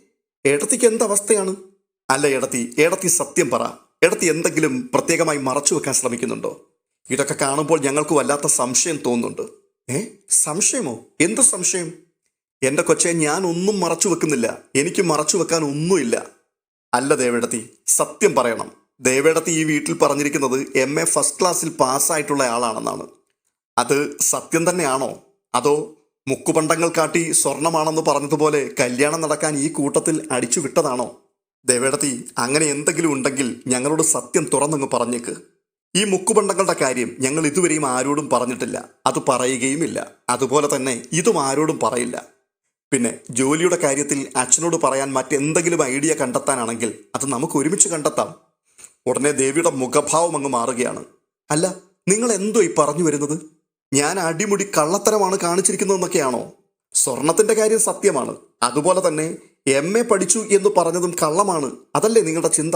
ഏടത്തിക്ക് എന്തവസ്ഥയാണ് അല്ല എടത്തി എടത്തി സത്യം പറ. എടത്തി എന്തെങ്കിലും പ്രത്യേകമായി മറച്ചു വെക്കാൻ ശ്രമിക്കുന്നുണ്ടോ? ഇതൊക്കെ കാണുമ്പോൾ ഞങ്ങൾക്ക് വല്ലാത്ത സംശയം തോന്നുന്നുണ്ട്. ഏ? സംശയമോ? എന്ത് സംശയം? എന്റെ കൊച്ചെ ഞാൻ ഒന്നും മറച്ചു വെക്കുന്നില്ല. എനിക്ക് മറച്ചു വെക്കാൻ ഒന്നുമില്ല. അല്ല ദേവേടത്തി സത്യം പറയണം. ദേവേടത്തി ഈ വീട്ടിൽ പറഞ്ഞിരിക്കുന്നത് എം എ ഫസ്റ്റ് ക്ലാസ്സിൽ പാസ്സായിട്ടുള്ള ആളാണെന്നാണ്. അത് സത്യം തന്നെയാണോ? അതോ മുക്കുപണ്ടങ്ങൾ കാട്ടി സ്വർണമാണെന്ന് പറഞ്ഞതുപോലെ കല്യാണം നടക്കാൻ ഈ കൂട്ടത്തിൽ അടിച്ചു വിട്ടതാണോ ദേവേടത്തി അങ്ങനെ എന്തെങ്കിലും ഉണ്ടെങ്കിൽ ഞങ്ങളോട് സത്യം തുറന്നങ്ങ് പറഞ്ഞേക്ക്. ഈ മുക്കുപണ്ടങ്ങളുടെ കാര്യം ഞങ്ങൾ ഇതുവരെയും ആരോടും പറഞ്ഞിട്ടില്ല. അത് പറയുകയുമില്ല. അതുപോലെ തന്നെ ഇതും ആരോടും പറയില്ല. പിന്നെ ജോലിയുടെ കാര്യത്തിൽ അച്ഛനോട് പറയാൻ മറ്റെന്തെങ്കിലും ഐഡിയ കണ്ടെത്താനാണെങ്കിൽ അത് നമുക്ക് ഒരുമിച്ച് കണ്ടെത്താം. ഉടനെ ദേവിയുടെ മുഖഭാവം അങ്ങ് മാറുകയാണ്. അല്ല നിങ്ങൾ എന്തോ ഈ പറഞ്ഞു വരുന്നത്? ഞാൻ അടിമുടി കള്ളത്തരമാണ് കാണിച്ചിരിക്കുന്നതെന്നൊക്കെയാണോ? സ്വർണത്തിന്റെ കാര്യം സത്യമാണ്. അതുപോലെ തന്നെ എം എ പഠിച്ചു എന്ന് പറഞ്ഞതും കള്ളമാണ്. അതല്ലേ നിങ്ങളുടെ ചിന്ത?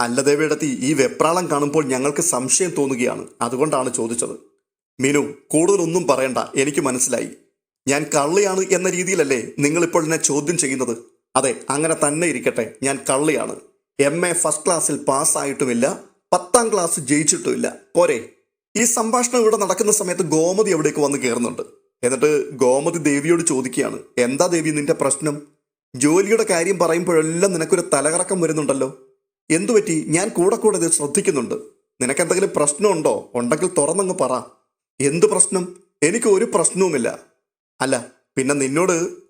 അല്ല ദേവിയെടുത്തി ഈ വെപ്രാളം കാണുമ്പോൾ ഞങ്ങൾക്ക് സംശയം തോന്നുകയാണ്. അതുകൊണ്ടാണ് ചോദിച്ചത്. മീനു കൂടുതലൊന്നും പറയണ്ട. എനിക്ക് മനസ്സിലായി. ഞാൻ കള്ളിയാണ് എന്ന രീതിയിലല്ലേ നിങ്ങളിപ്പോൾ എന്നെ ചോദ്യം ചെയ്യുന്നത്? അതെ അങ്ങനെ തന്നെ ഇരിക്കട്ടെ. ഞാൻ കള്ളിയാണ്. എം എ ഫസ്റ്റ് ക്ലാസ്സിൽ പാസ്സായിട്ടുമില്ല. പത്താം ക്ലാസ് ജയിച്ചിട്ടുമില്ല. പോരെ. ഈ സംഭാഷണം ഇവിടെ നടക്കുന്ന സമയത്ത് ഗോമതി എവിടേക്ക് വന്ന് കയറുന്നുണ്ട് എന്നിട്ട് ഗോമതി ദേവിയോട് ചോദിക്കുകയാണ്. എന്താ ദേവി നിന്റെ പ്രശ്നം? ജോലിയുടെ കാര്യം പറയുമ്പോഴെല്ലാം നിനക്കൊരു തലകറക്കം വരുന്നുണ്ടല്ലോ. എന്തുപറ്റി ഞാൻ കൂടെ കൂടെ ഇത് ശ്രദ്ധിക്കുന്നുണ്ട്. നിനക്കെന്തെങ്കിലും പ്രശ്നമുണ്ടോ? ഉണ്ടെങ്കിൽ തുറന്നങ്ങ് പറ. എന്ത് പ്രശ്നം? എനിക്ക് ഒരു പ്രശ്നവുമില്ല. അല്ല പിന്നെ നിന്നോട്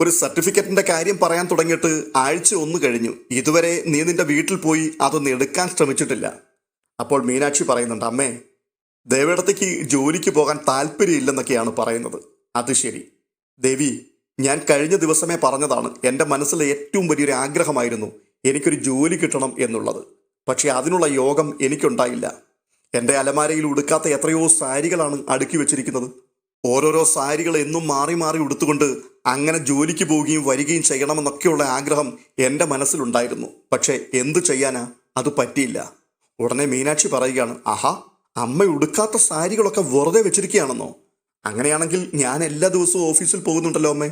ഒരു സർട്ടിഫിക്കറ്റിന്റെ കാര്യം പറയാൻ തുടങ്ങിയിട്ട് ആഴ്ച ഒന്ന് കഴിഞ്ഞു. ഇതുവരെ നീ നിന്റെ വീട്ടിൽ പോയി അതൊന്ന് എടുക്കാൻ ശ്രമിച്ചിട്ടില്ല. അപ്പോൾ മീനാക്ഷി പറയുന്നുണ്ട് അമ്മേ ദേവിടത്തേക്ക് ജോലിക്ക് പോകാൻ താല്പര്യമില്ലെന്നൊക്കെയാണ് പറയുന്നത്. അത് ശരി. ദേവി ഞാൻ കഴിഞ്ഞ ദിവസമേ പറഞ്ഞതാണ് എന്റെ മനസ്സിലെ ഏറ്റവും വലിയൊരു ആഗ്രഹമായിരുന്നു എനിക്കൊരു ജോലി കിട്ടണം എന്നുള്ളത്. പക്ഷേ അതിനുള്ള യോഗം എനിക്കുണ്ടായില്ല. എന്റെ അലമാരയിൽ ഉടുക്കാത്ത എത്രയോ സാരികളാണ് അടുക്കി വെച്ചിരിക്കുന്നത്. ഓരോരോ സാരികൾ എന്നും മാറി മാറി ഉടുത്തുകൊണ്ട് അങ്ങനെ ജോലിക്ക് പോവുകയും വരികയും ചെയ്യണമെന്നൊക്കെയുള്ള ആഗ്രഹം എന്റെ മനസ്സിലുണ്ടായിരുന്നു. പക്ഷേ എന്തു ചെയ്യാനാ? അത് പറ്റിയില്ല. ഉടനെ മീനാക്ഷി പറയുകയാണ് ആഹാ അമ്മ ഉടുക്കാത്ത സാരികളൊക്കെ വെറുതെ വെച്ചിരിക്കുകയാണെന്നോ? അങ്ങനെയാണെങ്കിൽ ഞാൻ എല്ലാ ദിവസവും ഓഫീസിൽ പോകുന്നുണ്ടല്ലോ അമ്മേ.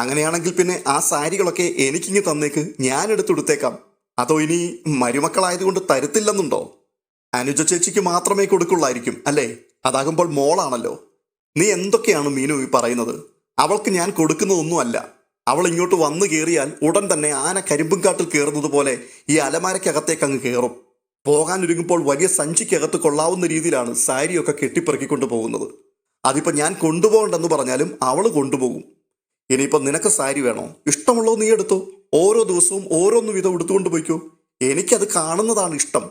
അങ്ങനെയാണെങ്കിൽ പിന്നെ ആ സാരികളൊക്കെ എനിക്കിങ്ങ് തന്നേക്ക്. ഞാൻ എടുത്തുടുത്തേക്കാം അതോ ഇനി മരുമക്കളായതുകൊണ്ട് തരുത്തില്ലെന്നുണ്ടോ? അനുജ ചേച്ചിക്ക് മാത്രമേ കൊടുക്കുള്ളായിരിക്കും അല്ലേ? അതാകുമ്പോൾ മോളാണല്ലോ. നീ എന്തൊക്കെയാണ് മീനു ഈ പറയുന്നത്? അവൾക്ക് ഞാൻ കൊടുക്കുന്നതൊന്നുമല്ല. അവൾ ഇങ്ങോട്ട് വന്നു കയറിയാൽ ഉടൻ തന്നെ ആന കരിമ്പുംകാട്ടിൽ കയറുന്നത് പോലെ ഈ അലമാരക്കകത്തേക്ക് അങ്ങ് കയറും. പോകാനൊരുങ്ങുമ്പോൾ വലിയ സഞ്ചിക്കകത്ത് കൊള്ളാവുന്ന രീതിയിലാണ് സാരിയൊക്കെ കെട്ടിപ്പിറക്കിക്കൊണ്ടു പോകുന്നത്. അതിപ്പോൾ ഞാൻ കൊണ്ടുപോകണ്ടെന്ന് പറഞ്ഞാലും അവൾ കൊണ്ടുപോകും. ഇനിയിപ്പോൾ നിനക്ക് സാരി വേണോ? ഇഷ്ടമുള്ളത് നീ എടുത്തോ. ഓരോ ദിവസവും ഓരോന്ന് വീതം എടുത്തുകൊണ്ട് പോയിക്കോ. എനിക്കത് കാണുന്നതാണ് ഇഷ്ടം.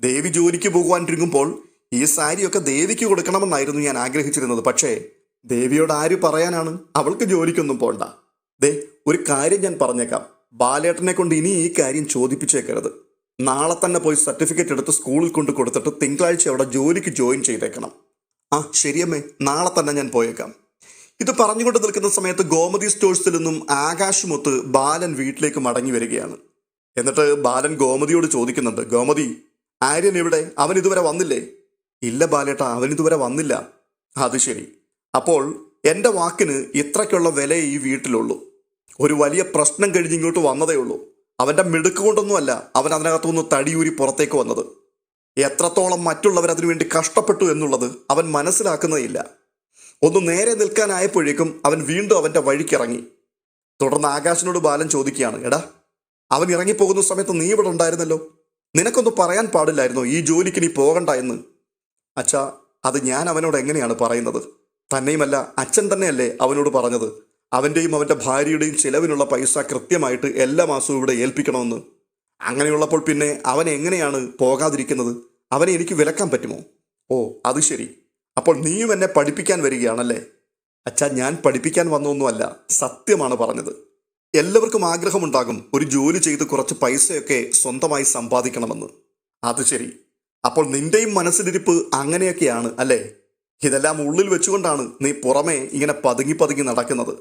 ദേവി ജോലിക്ക് പോകുവാൻ ഒരുങ്ങുമ്പോൾ ഈ സാരിയൊക്കെ ദേവിക്ക് കൊടുക്കണമെന്നായിരുന്നു ഞാൻ ആഗ്രഹിച്ചിരുന്നത്. പക്ഷേ ദേവിയോട് ആര് പറയാനാണ്? അവൾക്ക് ജോലിക്കൊന്നും പോണ്ട. ദേ ഒരു കാര്യം ഞാൻ പറഞ്ഞേക്കാം. ബാലേട്ടനെ കൊണ്ട് ഇനി ഈ കാര്യം ചോദിപ്പിച്ചേക്കരുത്. നാളെ തന്നെ പോയി സർട്ടിഫിക്കറ്റ് എടുത്ത് സ്കൂളിൽ കൊണ്ട് കൊടുത്തിട്ട് തിങ്കളാഴ്ച അവിടെ ജോലിക്ക് ജോയിൻ ചെയ്തേക്കണം. ആ ശരിയമ്മേ. നാളെ തന്നെ ഞാൻ പോയേക്കാം. ഇത് പറഞ്ഞുകൊണ്ട് നിൽക്കുന്ന സമയത്ത് ഗോമതി സ്റ്റോഴ്സിൽ നിന്നും ആകാശമൊത്ത് ബാലൻ വീട്ടിലേക്ക് മടങ്ങി വരികയാണ്. എന്നിട്ട് ബാലൻ ഗോമതിയോട് ചോദിക്കുന്നുണ്ട് ഗോമതി ആര്യൻ എവിടെ? അവൻ ഇതുവരെ വന്നില്ലേ? ഇല്ല ബാലേട്ട അവൻ ഇതുവരെ വന്നില്ല. അത് ശരി. അപ്പോൾ എന്റെ വാക്കിന് ഇത്രയ്ക്കുള്ള വില ഈ വീട്ടിലുള്ളൂ. ഒരു വലിയ പ്രശ്നം കഴിഞ്ഞ് ഇങ്ങോട്ട് വന്നതേ ഉള്ളൂ. അവന്റെ മിടുക്ക് കൊണ്ടൊന്നുമല്ല അവൻ അതിനകത്തുനിന്ന് തടിയൂരി പുറത്തേക്ക് വന്നത്. എത്രത്തോളം മറ്റുള്ളവർ അതിനുവേണ്ടി കഷ്ടപ്പെട്ടു എന്നുള്ളത് അവൻ മനസ്സിലാക്കുന്നേയില്ല ഒന്ന് നേരെ നിൽക്കാനായപ്പോഴേക്കും അവൻ വീണ്ടും അവന്റെ വഴിക്കിറങ്ങി. തുടർന്ന് ആകാശിനോട് ബാലൻ ചോദിക്കുകയാണ് എടാ അവൻ ഇറങ്ങിപ്പോകുന്ന സമയത്ത് നീ ഇവിടെ ഉണ്ടായിരുന്നല്ലോ? നിനക്കൊന്നും പറയാൻ പാടില്ലായിരുന്നോ? ഈ ജോലിക്ക് നീ പോകണ്ട എന്ന്. അച്ഛാ അത് ഞാൻ അവനോട് എങ്ങനെയാണ് പറയുന്നത്? തന്നെയുമല്ല അച്ഛൻ തന്നെയല്ലേ അവനോട് പറഞ്ഞത്? അവന്റെയും അവന്റെ ഭാര്യയുടെയും ചിലവിനുള്ള പൈസ കൃത്യമായിട്ട് എല്ലാ മാസവും ഇവിടെ ഏൽപ്പിക്കണമെന്ന്. അങ്ങനെയുള്ളപ്പോൾ പിന്നെ അവൻ എങ്ങനെയാണ് പോകാതിരിക്കുന്നത്? അവനെ എനിക്ക് വിലക്കാൻ പറ്റുമോ? ഓ അത് ശരി. അപ്പോൾ നീയും എന്നെ പഠിപ്പിക്കാൻ വരികയാണല്ലേ? അച്ഛാ ഞാൻ പഠിപ്പിക്കാൻ വന്നൊന്നുമല്ല. സത്യമാണ് പറഞ്ഞത്. എല്ലാവർക്കും ആഗ്രഹമുണ്ടാകും ഒരു ജോലി ചെയ്ത് കുറച്ച് പൈസയൊക്കെ സ്വന്തമായി സമ്പാദിക്കണമെന്ന്. അത് ശരി. അപ്പോൾ നിന്റെയും മനസ്സിലിരിപ്പ് അങ്ങനെയൊക്കെയാണ് അല്ലേ? ഇതെല്ലാം ഉള്ളിൽ വെച്ചുകൊണ്ടാണ് നീ പുറമേ ഇങ്ങനെ പതുങ്ങി പതുങ്ങി നടക്കുന്നത്.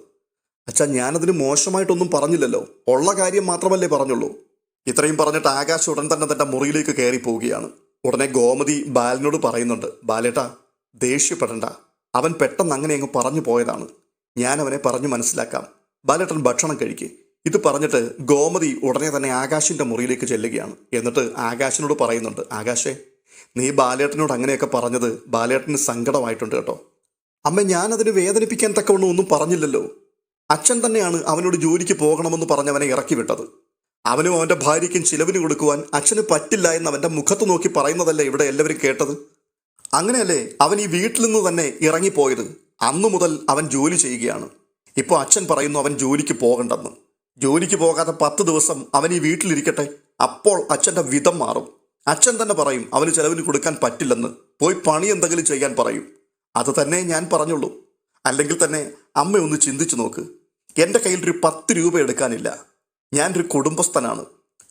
അച്ഛാ ഞാനതിന് മോശമായിട്ടൊന്നും പറഞ്ഞില്ലല്ലോ. ഉള്ള കാര്യം മാത്രമല്ലേ പറഞ്ഞുള്ളൂ. ഇത്രയും പറഞ്ഞിട്ട് ആകാശ് ഉടൻ തന്നെ തന്റെ മുറിയിലേക്ക് കയറി പോവുകയാണ് ഉടനെ ഗോമതി ബാലനോട് പറയുന്നുണ്ട്. ബാലേട്ടാ ദേഷ്യപ്പെടണ്ട. അവൻ പെട്ടെന്ന് അങ്ങനെ അങ്ങ് പറഞ്ഞു പോയതാണ്. ഞാൻ അവനെ പറഞ്ഞു മനസ്സിലാക്കാം. ബാലേട്ടൻ ഭക്ഷണം കഴിക്ക്. ഇത് പറഞ്ഞിട്ട് ഗോമതി ഉടനെ തന്നെ ആകാശിന്റെ മുറിയിലേക്ക് ചെല്ലുകയാണ്. എന്നിട്ട് ആകാശിനോട് പറയുന്നുണ്ട് ആകാശേ നീ ബാലേട്ടനോട് അങ്ങനെയൊക്കെ പറഞ്ഞത് ബാലേട്ടന് സങ്കടമായിട്ടുണ്ട് കേട്ടോ. അമ്മ ഞാനതിന് വേദനിപ്പിക്കാൻ തക്കവണ്ണം ഒന്നും പറഞ്ഞില്ലല്ലോ. അച്ഛൻ തന്നെയാണ് അവനോട് ജോലിക്ക് പോകണമെന്ന് പറഞ്ഞ് അവനെ ഇറക്കി വിട്ടത്. അവനും അവന്റെ ഭാര്യയ്ക്കും ചിലവിന് കൊടുക്കുവാൻ അച്ഛന് പറ്റില്ല എന്ന് അവന്റെ മുഖത്ത് നോക്കി പറയുന്നതല്ലേ ഇവിടെ എല്ലാവരും കേട്ടത്? അങ്ങനെയല്ലേ അവൻ ഈ വീട്ടിൽ നിന്ന് തന്നെ ഇറങ്ങിപ്പോയത്? അന്നു മുതൽ അവൻ ജോലി ചെയ്യുകയാണ്. ഇപ്പോൾ അച്ഛൻ പറയുന്നു അവൻ ജോലിക്ക് പോകണ്ടെന്ന്. ജോലിക്ക് പോകാതെ പത്ത് ദിവസം അവൻ ഈ വീട്ടിലിരിക്കട്ടെ? അപ്പോൾ അച്ഛന്റെ വിധം മാറും. അച്ഛൻ തന്നെ പറയും അവന് ചെലവിന് കൊടുക്കാൻ പറ്റില്ലെന്ന്. പോയി പണി എന്തെങ്കിലും ചെയ്യാൻ പറയും. അത് തന്നെ ഞാൻ പറഞ്ഞുള്ളൂ. അല്ലെങ്കിൽ തന്നെ അമ്മ ഒന്ന് ചിന്തിച്ചു നോക്ക്. എന്റെ കയ്യിൽ ഒരു പത്ത് രൂപ എടുക്കാനില്ല. ഞാനൊരു കുടുംബസ്ഥനാണ്.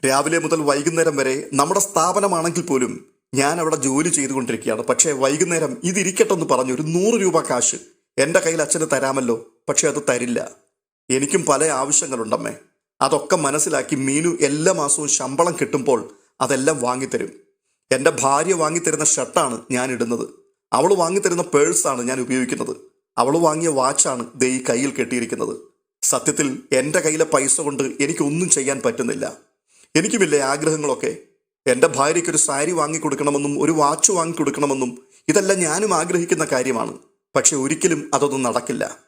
രാവിലെ മുതൽ വൈകുന്നേരം വരെ നമ്മുടെ സ്ഥാപനമാണെങ്കിൽ പോലും ഞാൻ അവിടെ ജോലി ചെയ്തുകൊണ്ടിരിക്കുകയാണ്. പക്ഷേ വൈകുന്നേരം ഇതിരിക്കട്ടെന്ന് പറഞ്ഞു ഒരു നൂറ് രൂപ കാശ് എന്റെ കയ്യിൽ അച്ഛന് തരാമല്ലോ. പക്ഷേ അത് തരില്ല. എനിക്കും പല ആവശ്യങ്ങളുണ്ടമ്മേ. അതൊക്കെ മനസ്സിലാക്കി മീനു എല്ലാ മാസവും ശമ്പളം കിട്ടുമ്പോൾ അതെല്ലാം വാങ്ങിത്തരും. എന്റെ ഭാര്യ വാങ്ങിത്തരുന്ന ഷർട്ടാണ് ഞാൻ ഇടുന്നത് അവൾ വാങ്ങിത്തരുന്ന പേഴ്സാണ് ഞാൻ ഉപയോഗിക്കുന്നത്. അവൾ വാങ്ങിയ വാച്ചാണ് ദേ ഈ കയ്യിൽ കെട്ടിയിരിക്കുന്നത്. സത്യത്തിൽ എന്റെ കയ്യിലെ പൈസ കൊണ്ട് എനിക്കൊന്നും ചെയ്യാൻ പറ്റുന്നില്ല. എനിക്കുമില്ലേ ആഗ്രഹങ്ങളൊക്കെ? എന്റെ ഭാര്യയ്ക്ക് ഒരു സാരി വാങ്ങിക്കൊടുക്കണമെന്നും ഒരു വാച്ച് വാങ്ങിക്കൊടുക്കണമെന്നും ഇതെല്ലാം ഞാനും ആഗ്രഹിക്കുന്ന കാര്യമാണ്. പക്ഷെ ഒരിക്കലും അതൊന്നും നടക്കില്ല.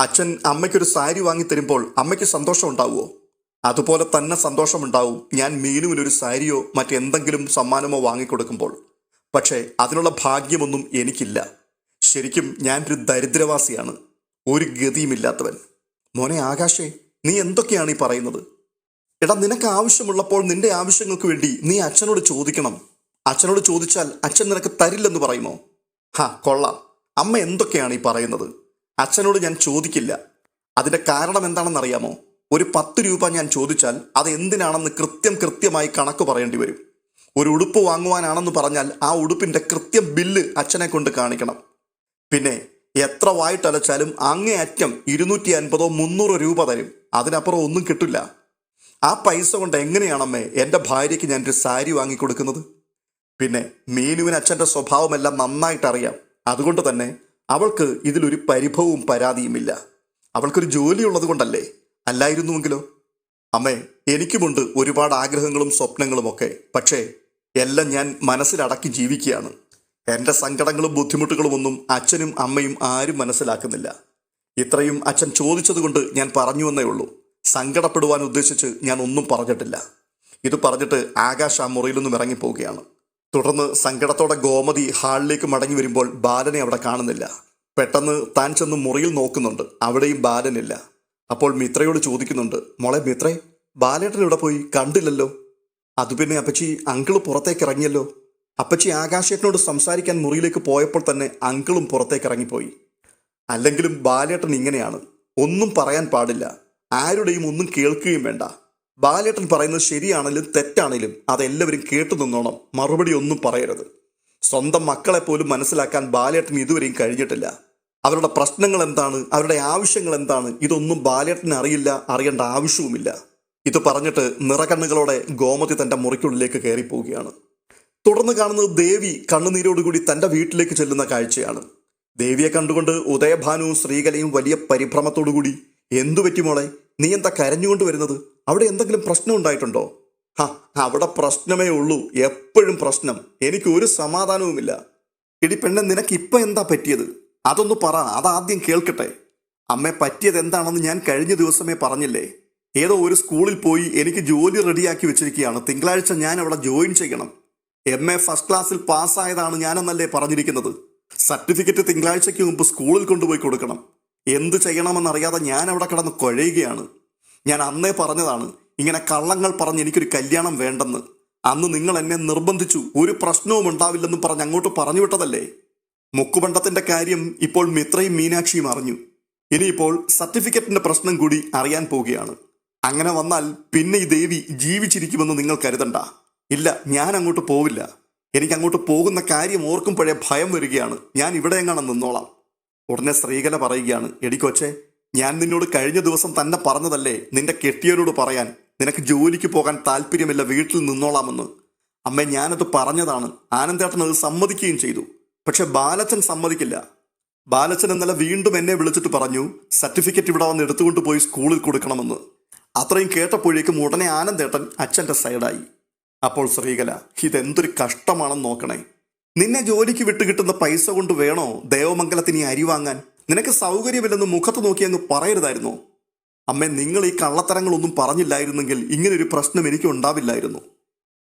അച്ഛൻ അമ്മയ്ക്കൊരു സാരി വാങ്ങിത്തരുമ്പോൾ അമ്മയ്ക്ക് സന്തോഷം ഉണ്ടാവുമോ? അതുപോലെ തന്നെ സന്തോഷമുണ്ടാവും ഞാൻ മീനുവിനൊരു സാരിയോ മറ്റെന്തെങ്കിലും സമ്മാനമോ വാങ്ങിക്കൊടുക്കുമ്പോൾ പക്ഷേ അതിനുള്ള ഭാഗ്യമൊന്നും എനിക്കില്ല. ശരിക്കും ഞാനൊരു ദരിദ്രവാസിയാണ്. ഒരു ഗതിയുമില്ലാത്തവൻ. മോനെ ആകാശേ നീ എന്തൊക്കെയാണ് ഈ പറയുന്നത്? എടാ നിനക്ക് ആവശ്യമുള്ളപ്പോൾ നിന്റെ ആവശ്യങ്ങൾക്ക് വേണ്ടി നീ അച്ഛനോട് ചോദിക്കണം. അച്ഛനോട് ചോദിച്ചാൽ അച്ഛൻ നിനക്ക് തരില്ലെന്ന് പറയുമോ? ഹാ കൊള്ളാം. അമ്മ എന്തൊക്കെയാണ് ഈ പറയുന്നത്? അച്ഛനോട് ഞാൻ ചോദിക്കില്ല. അതിന്റെ കാരണം എന്താണെന്നറിയാമോ? ഒരു പത്ത് രൂപ ഞാൻ ചോദിച്ചാൽ അത് എന്തിനാണെന്ന് കൃത്യം കൃത്യമായി കണക്ക് പറയേണ്ടി വരും. ഒരു ഉടുപ്പ് വാങ്ങുവാനാണെന്ന് പറഞ്ഞാൽ ആ ഉടുപ്പിന്റെ കൃത്യം ബില്ല് അച്ഛനെ കൊണ്ട് കാണിക്കണം. പിന്നെ എത്ര വായിട്ടലച്ചാലും അങ്ങേയറ്റം ഇരുന്നൂറ്റി അൻപതോ മുന്നൂറോ രൂപ തരും. അതിനപ്പുറം ഒന്നും കിട്ടില്ല. ആ പൈസ കൊണ്ട് എങ്ങനെയാണമ്മേ എന്റെ ഭാര്യയ്ക്ക് ഞാനൊരു സാരി വാങ്ങിക്കൊടുക്കുന്നത്? പിന്നെ മീനുവിന് അച്ഛന്റെ സ്വഭാവമെല്ലാം നന്നായിട്ട് അറിയാം അതുകൊണ്ട് തന്നെ അവൾക്ക് ഇതിലൊരു പരിഭവവും പരാതിയുമില്ല. അവൾക്കൊരു ജോലിയുള്ളത് കൊണ്ടല്ലേ? അല്ലായിരുന്നുവെങ്കിലോ? അമ്മേ എനിക്കുമുണ്ട് ഒരുപാട് ആഗ്രഹങ്ങളും സ്വപ്നങ്ങളും ഒക്കെ പക്ഷേ എല്ലാം ഞാൻ മനസ്സിലടക്കി ജീവിക്കുകയാണ്. എന്റെ സങ്കടങ്ങളും ബുദ്ധിമുട്ടുകളും ഒന്നും അച്ഛനും അമ്മയും ആരും മനസ്സിലാക്കുന്നില്ല. ഇത്രയും അച്ഛൻ ചോദിച്ചതുകൊണ്ട് ഞാൻ പറഞ്ഞു എന്നേ ഉള്ളൂ. സങ്കടപ്പെടുവാൻ ഉദ്ദേശിച്ച് ഞാൻ ഒന്നും പറഞ്ഞിട്ടില്ല. ഇത് പറഞ്ഞിട്ട് ആകാശ് ആ മുറിയിൽ നിന്നും ഇറങ്ങിപ്പോവുകയാണ്. തുടർന്ന് സങ്കടത്തോടെ ഗോമതി ഹാളിലേക്ക് മടങ്ങി വരുമ്പോൾ ബാലനെ അവിടെ കാണുന്നില്ല. പെട്ടെന്ന് താൻ ചെന്ന് മുറിയിൽ നോക്കുന്നുണ്ട്. അവിടെയും ബാലനില്ല. അപ്പോൾ മിത്രയോട് ചോദിക്കുന്നുണ്ട് മോളെ മിത്രേ ബാലേട്ടൻ ഇവിടെ പോയി കണ്ടില്ലല്ലോ? അത് പിന്നെ അപ്പച്ചി അങ്കിൾ പുറത്തേക്ക് ഇറങ്ങിയല്ലോ? അപ്പച്ചി ആകാശേട്ടനോട് സംസാരിക്കാൻ മുറിയിലേക്ക് പോയപ്പോൾ തന്നെ അങ്കിളും പുറത്തേക്ക് ഇറങ്ങിപ്പോയി. അല്ലെങ്കിലും ബാലേട്ടൻ ഇങ്ങനെയാണ്. ഒന്നും പറയാൻ പാടില്ല. ആരുടെയും ഒന്നും കേൾക്കുകയും വേണ്ട. ബാലേട്ടൻ പറയുന്നത് ശരിയാണെങ്കിലും തെറ്റാണെങ്കിലും അതെല്ലാവരും കേട്ടു നിന്നോണം. മറുപടി ഒന്നും പറയരുത്. സ്വന്തം മക്കളെ പോലും മനസ്സിലാക്കാൻ ബാലേട്ടൻ ഇതുവരെയും കഴിഞ്ഞിട്ടില്ല. അവരുടെ പ്രശ്നങ്ങൾ എന്താണ്? അവരുടെ ആവശ്യങ്ങൾ എന്താണ്? ഇതൊന്നും ബാലേട്ടന് അറിയില്ല അറിയേണ്ട ആവശ്യവുമില്ല. ഇത് പറഞ്ഞിട്ട് നിറകണ്ണുകളോടെ ഗോമതി തന്റെ മുറിക്കുള്ളിലേക്ക് കയറിപ്പോവുകയാണ്. തുടർന്ന് കാണുന്നത് ദേവി കണ്ണുനീരോടുകൂടി തന്റെ വീട്ടിലേക്ക് ചെല്ലുന്ന കാഴ്ചയാണ്. ദേവിയെ കണ്ടുകൊണ്ട് ഉദയഭാനുവും ശ്രീകലയും വലിയ പരിഭ്രമത്തോടുകൂടി എന്തു പറ്റി മോളെ? നീ എന്താ കരഞ്ഞുകൊണ്ട് വരുന്നത്? അവിടെ എന്തെങ്കിലും പ്രശ്നം ഉണ്ടായിട്ടുണ്ടോ? ഹ അവിടെ പ്രശ്നമേ ഉള്ളൂ. എപ്പോഴും പ്രശ്നം. എനിക്ക് ഒരു സമാധാനവുമില്ല. ഇടി പെണ്ണെ നിനക്ക് ഇപ്പം എന്താ പറ്റിയത്? അതൊന്ന് പറ അതാദ്യം കേൾക്കട്ടെ. അമ്മേ പറ്റിയത് എന്താണെന്ന് ഞാൻ കഴിഞ്ഞ ദിവസമേ പറഞ്ഞില്ലേ? ഏതോ ഒരു സ്കൂളിൽ പോയി എനിക്ക് ജോലി റെഡിയാക്കി വെച്ചിരിക്കുകയാണ്. തിങ്കളാഴ്ച ഞാൻ അവിടെ ജോയിൻ ചെയ്യണം. എം എ ഫസ്റ്റ് ക്ലാസ്സിൽ പാസ്സായതാണ് ഞാനെന്നല്ലേ പറഞ്ഞിരിക്കുന്നത്? സർട്ടിഫിക്കറ്റ് തിങ്കളാഴ്ചയ്ക്ക് മുമ്പ് സ്കൂളിൽ കൊണ്ടുപോയി കൊടുക്കണം. എന്ത് ചെയ്യണമെന്നറിയാതെ ഞാൻ അവിടെ കിടന്ന് കുഴയുകയാണ്. ഞാൻ അന്നേ പറഞ്ഞതാണ് ഇങ്ങനെ കള്ളങ്ങൾ പറഞ്ഞ് എനിക്കൊരു കല്യാണം വേണ്ടെന്ന്. അന്ന് നിങ്ങൾ എന്നെ നിർബന്ധിച്ചു ഒരു പ്രശ്നവും ഉണ്ടാവില്ലെന്നും പറഞ്ഞ് അങ്ങോട്ട് പറഞ്ഞു വിട്ടതല്ലേ? മുക്കുപണ്ടത്തിന്റെ കാര്യം ഇപ്പോൾ മിത്രയും മീനാക്ഷിയും അറിഞ്ഞു. ഇനിയിപ്പോൾ സർട്ടിഫിക്കറ്റിന്റെ പ്രശ്നം കൂടി അറിയാൻ പോവുകയാണ്. അങ്ങനെ വന്നാൽ പിന്നെ ഈ ദേവി ജീവിച്ചിരിക്കുമെന്ന് നിങ്ങൾ കരുതണ്ട. ഇല്ല ഞാൻ അങ്ങോട്ട് പോവില്ല. എനിക്ക് അങ്ങോട്ട് പോകുന്ന കാര്യം ഓർക്കുമ്പോഴേ ഭയം വരികയാണ്. ഞാൻ ഇവിടെ എങ്ങാനും നിന്നോളാം. ഉടനെ ശ്രീകല പറയുകയാണ് എടിക്കൊച്ചെ ഞാൻ നിന്നോട് കഴിഞ്ഞ ദിവസം തന്നെ പറഞ്ഞതല്ലേ നിന്റെ കെട്ടിയവരോട് പറയാൻ? നിനക്ക് ജോലിക്ക് പോകാൻ താല്പര്യമില്ല വീട്ടിൽ നിന്നോളാമെന്ന്. അമ്മ ഞാനത് പറഞ്ഞതാണ്. ആനന്ദേട്ടൻ അത് സമ്മതിക്കുകയും ചെയ്തു. പക്ഷെ ബാലച്ചൻ സമ്മതിക്കില്ല. ബാലച്ചൻ ഇന്നലെ വീണ്ടും എന്നെ വിളിച്ചിട്ട് പറഞ്ഞു സർട്ടിഫിക്കറ്റ് ഇവിടെ വന്ന് എടുത്തുകൊണ്ട് പോയി സ്കൂളിൽ കൊടുക്കണമെന്ന്. അത്രയും കേട്ടപ്പോഴേക്കും ഉടനെ ആനന്ദേട്ടൻ അച്ഛന്റെ സൈഡായി. അപ്പോൾ ശ്രീകല ഇതെന്തൊരു കഷ്ടമാണെന്ന് നോക്കണേ. നിന്നെ ജോലിക്ക് വിട്ട് കിട്ടുന്ന പൈസ കൊണ്ട് വേണോ ദേവമംഗലത്തിന് ഈ അരി വാങ്ങാൻ? നിനക്ക് സൗകര്യമില്ലെന്ന് മുഖത്ത് നോക്കി അങ്ങ് അമ്മ അമ്മേ നിങ്ങൾ ഈ കള്ളത്തരങ്ങളൊന്നും പറഞ്ഞില്ലായിരുന്നെങ്കിൽ ഇങ്ങനൊരു പ്രശ്നം എനിക്ക് ഉണ്ടാവില്ലായിരുന്നു.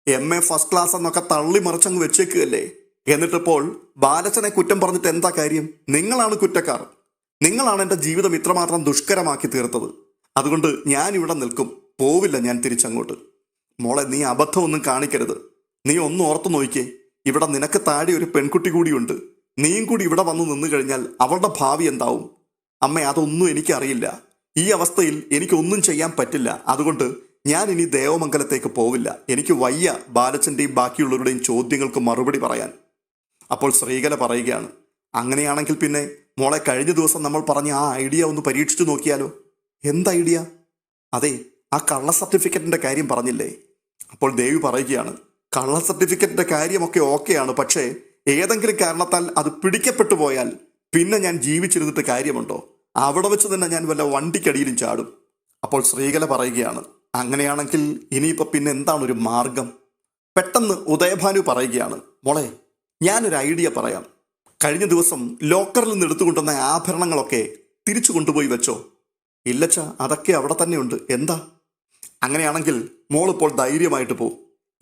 എം എ ഫസ്റ്റ് ക്ലാസ് എന്നൊക്കെ തള്ളി മറിച്ചങ്ങ് വെച്ചേക്കുകയല്ലേ? എന്നിട്ടിപ്പോൾ ബാലച്ചനെ കുറ്റം പറഞ്ഞിട്ട് എന്താ കാര്യം? നിങ്ങളാണ് കുറ്റക്കാർ. നിങ്ങളാണ് എന്റെ ജീവിതം ഇത്രമാത്രം ദുഷ്കരമാക്കി തീർത്തത്. അതുകൊണ്ട് ഞാൻ ഇവിടെ നിൽക്കും. പോവില്ല ഞാൻ തിരിച്ചങ്ങോട്ട്. മോളെ നീ അബദ്ധമൊന്നും കാണിക്കരുത്. നീ ഒന്ന് ഓർത്തു നോക്കിയേ. ഇവിടെ നിനക്ക് താഴെ ഒരു പെൺകുട്ടി കൂടിയുണ്ട്. നീയും കൂടി ഇവിടെ വന്നു നിന്നു കഴിഞ്ഞാൽ അവളുടെ ഭാവി എന്താവും? അമ്മ അതൊന്നും എനിക്കറിയില്ല. ഈ അവസ്ഥയിൽ എനിക്കൊന്നും ചെയ്യാൻ പറ്റില്ല. അതുകൊണ്ട് ഞാൻ ഇനി ദേവമംഗലത്തേക്ക് പോവില്ല. എനിക്ക് വയ്യ ബാലച്ചന്റെയും ബാക്കിയുള്ളവരുടെയും ചോദ്യങ്ങൾക്ക് മറുപടി പറയാൻ. അപ്പോൾ ശ്രീകല പറയുകയാണ് അങ്ങനെയാണെങ്കിൽ പിന്നെ മോളെ കഴിഞ്ഞ ദിവസം നമ്മൾ പറഞ്ഞ ആ ഐഡിയ ഒന്ന് പരീക്ഷിച്ചു നോക്കിയാലോ? എന്ത് ഐഡിയ? അതെ ആ കള്ള സർട്ടിഫിക്കറ്റിന്റെ കാര്യം പറഞ്ഞില്ലേ? അപ്പോൾ ദേവി പറയുകയാണ് കള്ള സർട്ടിഫിക്കറ്റിന്റെ കാര്യമൊക്കെ ഓക്കെയാണ് പക്ഷേ ഏതെങ്കിലും കാരണത്താൽ അത് പിടിക്കപ്പെട്ടു പോയാൽ പിന്നെ ഞാൻ ജീവിച്ചിരുന്നിട്ട് കാര്യമുണ്ടോ? അവിടെ വെച്ച് തന്നെ ഞാൻ വല്ല വണ്ടിക്കടിയിലും ചാടും. അപ്പോൾ ശ്രീകല പറയുകയാണ് അങ്ങനെയാണെങ്കിൽ ഇനിയിപ്പോൾ പിന്നെ എന്താണ് ഒരു മാർഗം? പെട്ടെന്ന് ഉദയഭാനു പറയുകയാണ് മോളെ ഞാനൊരു ഐഡിയ പറയാം. കഴിഞ്ഞ ദിവസം ലോക്കറിൽ നിന്ന് എടുത്തുകൊണ്ടുവന്ന ആഭരണങ്ങളൊക്കെ തിരിച്ചു കൊണ്ടുപോയി വെച്ചോ? ഇല്ലച്ച അതൊക്കെ അവിടെ തന്നെയുണ്ട്. എന്താ? അങ്ങനെയാണെങ്കിൽ മോളിപ്പോൾ ധൈര്യമായിട്ട് പോ.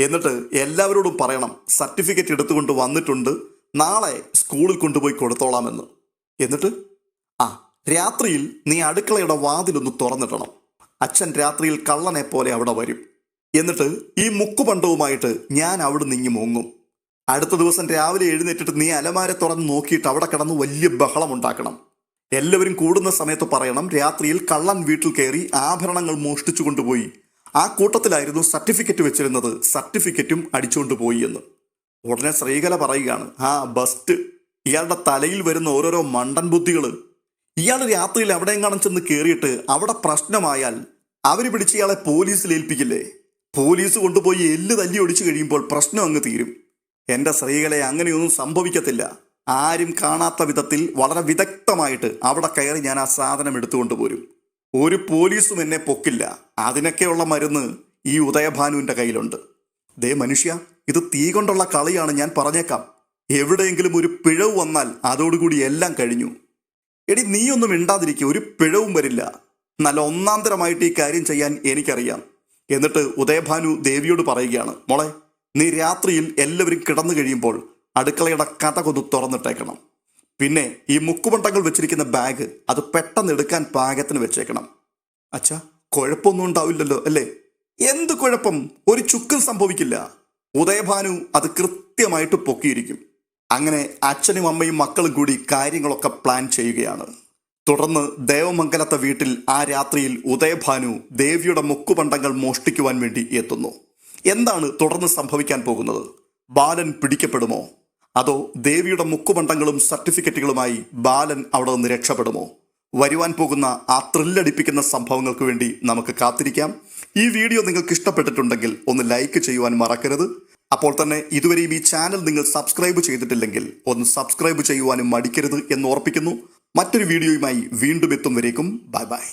എന്നിട്ട് എല്ലാവരോടും പറയണം സർട്ടിഫിക്കറ്റ് എടുത്തുകൊണ്ട് വന്നിട്ടുണ്ട്. നാളെ സ്കൂളിൽ കൊണ്ടുപോയി കൊടുത്തോളാമെന്ന്. എന്നിട്ട് ആ രാത്രിയിൽ നീ അടുക്കളയുടെ വാതിലൊന്ന് തുറന്നിടണം. അച്ഛൻ രാത്രിയിൽ കള്ളനെ പോലെ അവിടെ വരും. എന്നിട്ട് ഈ മുക്കുപണ്ടവുമായിട്ട് ഞാൻ അവിടെ നിങ്ങി മുങ്ങും. അടുത്ത ദിവസം രാവിലെ എഴുന്നേറ്റിട്ട് നീ അലമാര തുറന്ന് നോക്കിയിട്ട് അവിടെ കിടന്ന് വലിയ ബഹളം ഉണ്ടാക്കണം. എല്ലാവരും കൂടുന്ന സമയത്ത് പറയണം രാത്രിയിൽ കള്ളൻ വീട്ടിൽ കയറി ആഭരണങ്ങൾ മോഷ്ടിച്ചു കൊണ്ടുപോയി ആ കൂട്ടത്തിലായിരുന്നു സർട്ടിഫിക്കറ്റ് വെച്ചിരുന്നത്. സർട്ടിഫിക്കറ്റും അടിച്ചുകൊണ്ട് പോയി എന്ന്. ഉടനെ ശ്രീകല പറയുകയാണ് ആ ബസ്റ്റ് ഇയാളുടെ തലയിൽ വരുന്ന ഓരോരോ മണ്ടൻ ബുദ്ധികൾ ഇയാൾ രാത്രിയിൽ എവിടെയെങ്ങാനും ചെന്ന് കയറിയിട്ട് അവിടെ പ്രശ്നമായാൽ അവർ പിടിച്ച് ഇയാളെ പോലീസിൽ ഏൽപ്പിക്കില്ലേ? പോലീസ് കൊണ്ടുപോയി എല്ല് തല്ലി ഒടിച്ചു കഴിയുമ്പോൾ പ്രശ്നം അങ്ങ് തീരും. എന്റെ സ്ത്രീകളെ അങ്ങനെയൊന്നും സംഭവിക്കത്തില്ല. ആരും കാണാത്ത വിധത്തിൽ വളരെ വിദഗ്ധമായിട്ട് അവിടെ കയറി ഞാൻ ആ സാധനം എടുത്തുകൊണ്ട് പോരും. ഒരു പോലീസും എന്നെ പൊക്കില്ല. അതിനൊക്കെയുള്ള മരുന്ന് ഈ ഉദയഭാനുവിന്റെ കയ്യിലുണ്ട്. ദേ മനുഷ്യ ഇത് തീ കൊണ്ടുള്ള കളിയാണ് ഞാൻ പറഞ്ഞേക്കാം. എവിടെയെങ്കിലും ഒരു പിഴവ് വന്നാൽ അതോടുകൂടി എല്ലാം കഴിഞ്ഞു. എടി നീയൊന്നും മിണ്ടാതിരിക്കുക ഒരു പിഴവും വരില്ല. നല്ല ഒന്നാന്തരമായിട്ട് ഈ കാര്യം ചെയ്യാൻ എനിക്കറിയാം. എന്നിട്ട് ഉദയഭാനു ദേവിയോട് പറയുകയാണ് മോളെ നീ രാത്രിയിൽ എല്ലാവരും കിടന്നു കഴിയുമ്പോൾ അടുക്കളയുടെ കഥ കൊതു തുറന്നിട്ടേക്കണം. പിന്നെ ഈ മുക്കുപണ്ടങ്ങൾ വെച്ചിരിക്കുന്ന ബാഗ് അത് പെട്ടെന്ന് എടുക്കാൻ പാകത്തിന് വെച്ചേക്കണം. അച്ഛാ കുഴപ്പമൊന്നും ഉണ്ടാവില്ലല്ലോ അല്ലേ? എന്ത് കുഴപ്പം? ഒരു ചുക്കും സംഭവിക്കില്ല. ഉദയഭാനു അത് കൃത്യമായിട്ട് പൊക്കിയിരിക്കും. അങ്ങനെ അച്ഛനും അമ്മയും മക്കളും കൂടി കാര്യങ്ങളൊക്കെ പ്ലാൻ ചെയ്യുകയാണ്. തുടർന്ന് ദേവമംഗലത്തെ വീട്ടിൽ ആ രാത്രിയിൽ ഉദയഭാനു ദേവിയുടെ മുക്കുപണ്ടങ്ങൾ മോഷ്ടിക്കുവാൻ വേണ്ടി എത്തുന്നു. എന്താണ് തുടർന്ന് സംഭവിക്കാൻ പോകുന്നത്? ബാലൻ പിടിക്കപ്പെടുമോ? അതോ ദേവിയുടെ മുക്കുപണ്ടങ്ങളും സർട്ടിഫിക്കറ്റുകളുമായി ബാലൻ അവിടെ നിന്ന് രക്ഷപ്പെടുമോ? വരുവാൻ പോകുന്ന ആ ത്രില്ലടിപ്പിക്കുന്ന സംഭവങ്ങൾക്ക് വേണ്ടി നമുക്ക് കാത്തിരിക്കാം. ഈ വീഡിയോ നിങ്ങൾക്ക് ഇഷ്ടപ്പെട്ടിട്ടുണ്ടെങ്കിൽ ഒന്ന് ലൈക്ക് ചെയ്യുവാൻ മറക്കരുത്. അപ്പോൾ തന്നെ ഇതുവരെയും ഈ ചാനൽ നിങ്ങൾ സബ്സ്ക്രൈബ് ചെയ്തിട്ടില്ലെങ്കിൽ ഒന്ന് സബ്സ്ക്രൈബ് ചെയ്യുവാനും മടിക്കരുത് എന്ന് ഓർപ്പിക്കുന്നു. മറ്റൊരു വീഡിയോയുമായി വീണ്ടും എത്തും വരേക്കും. Bye bye.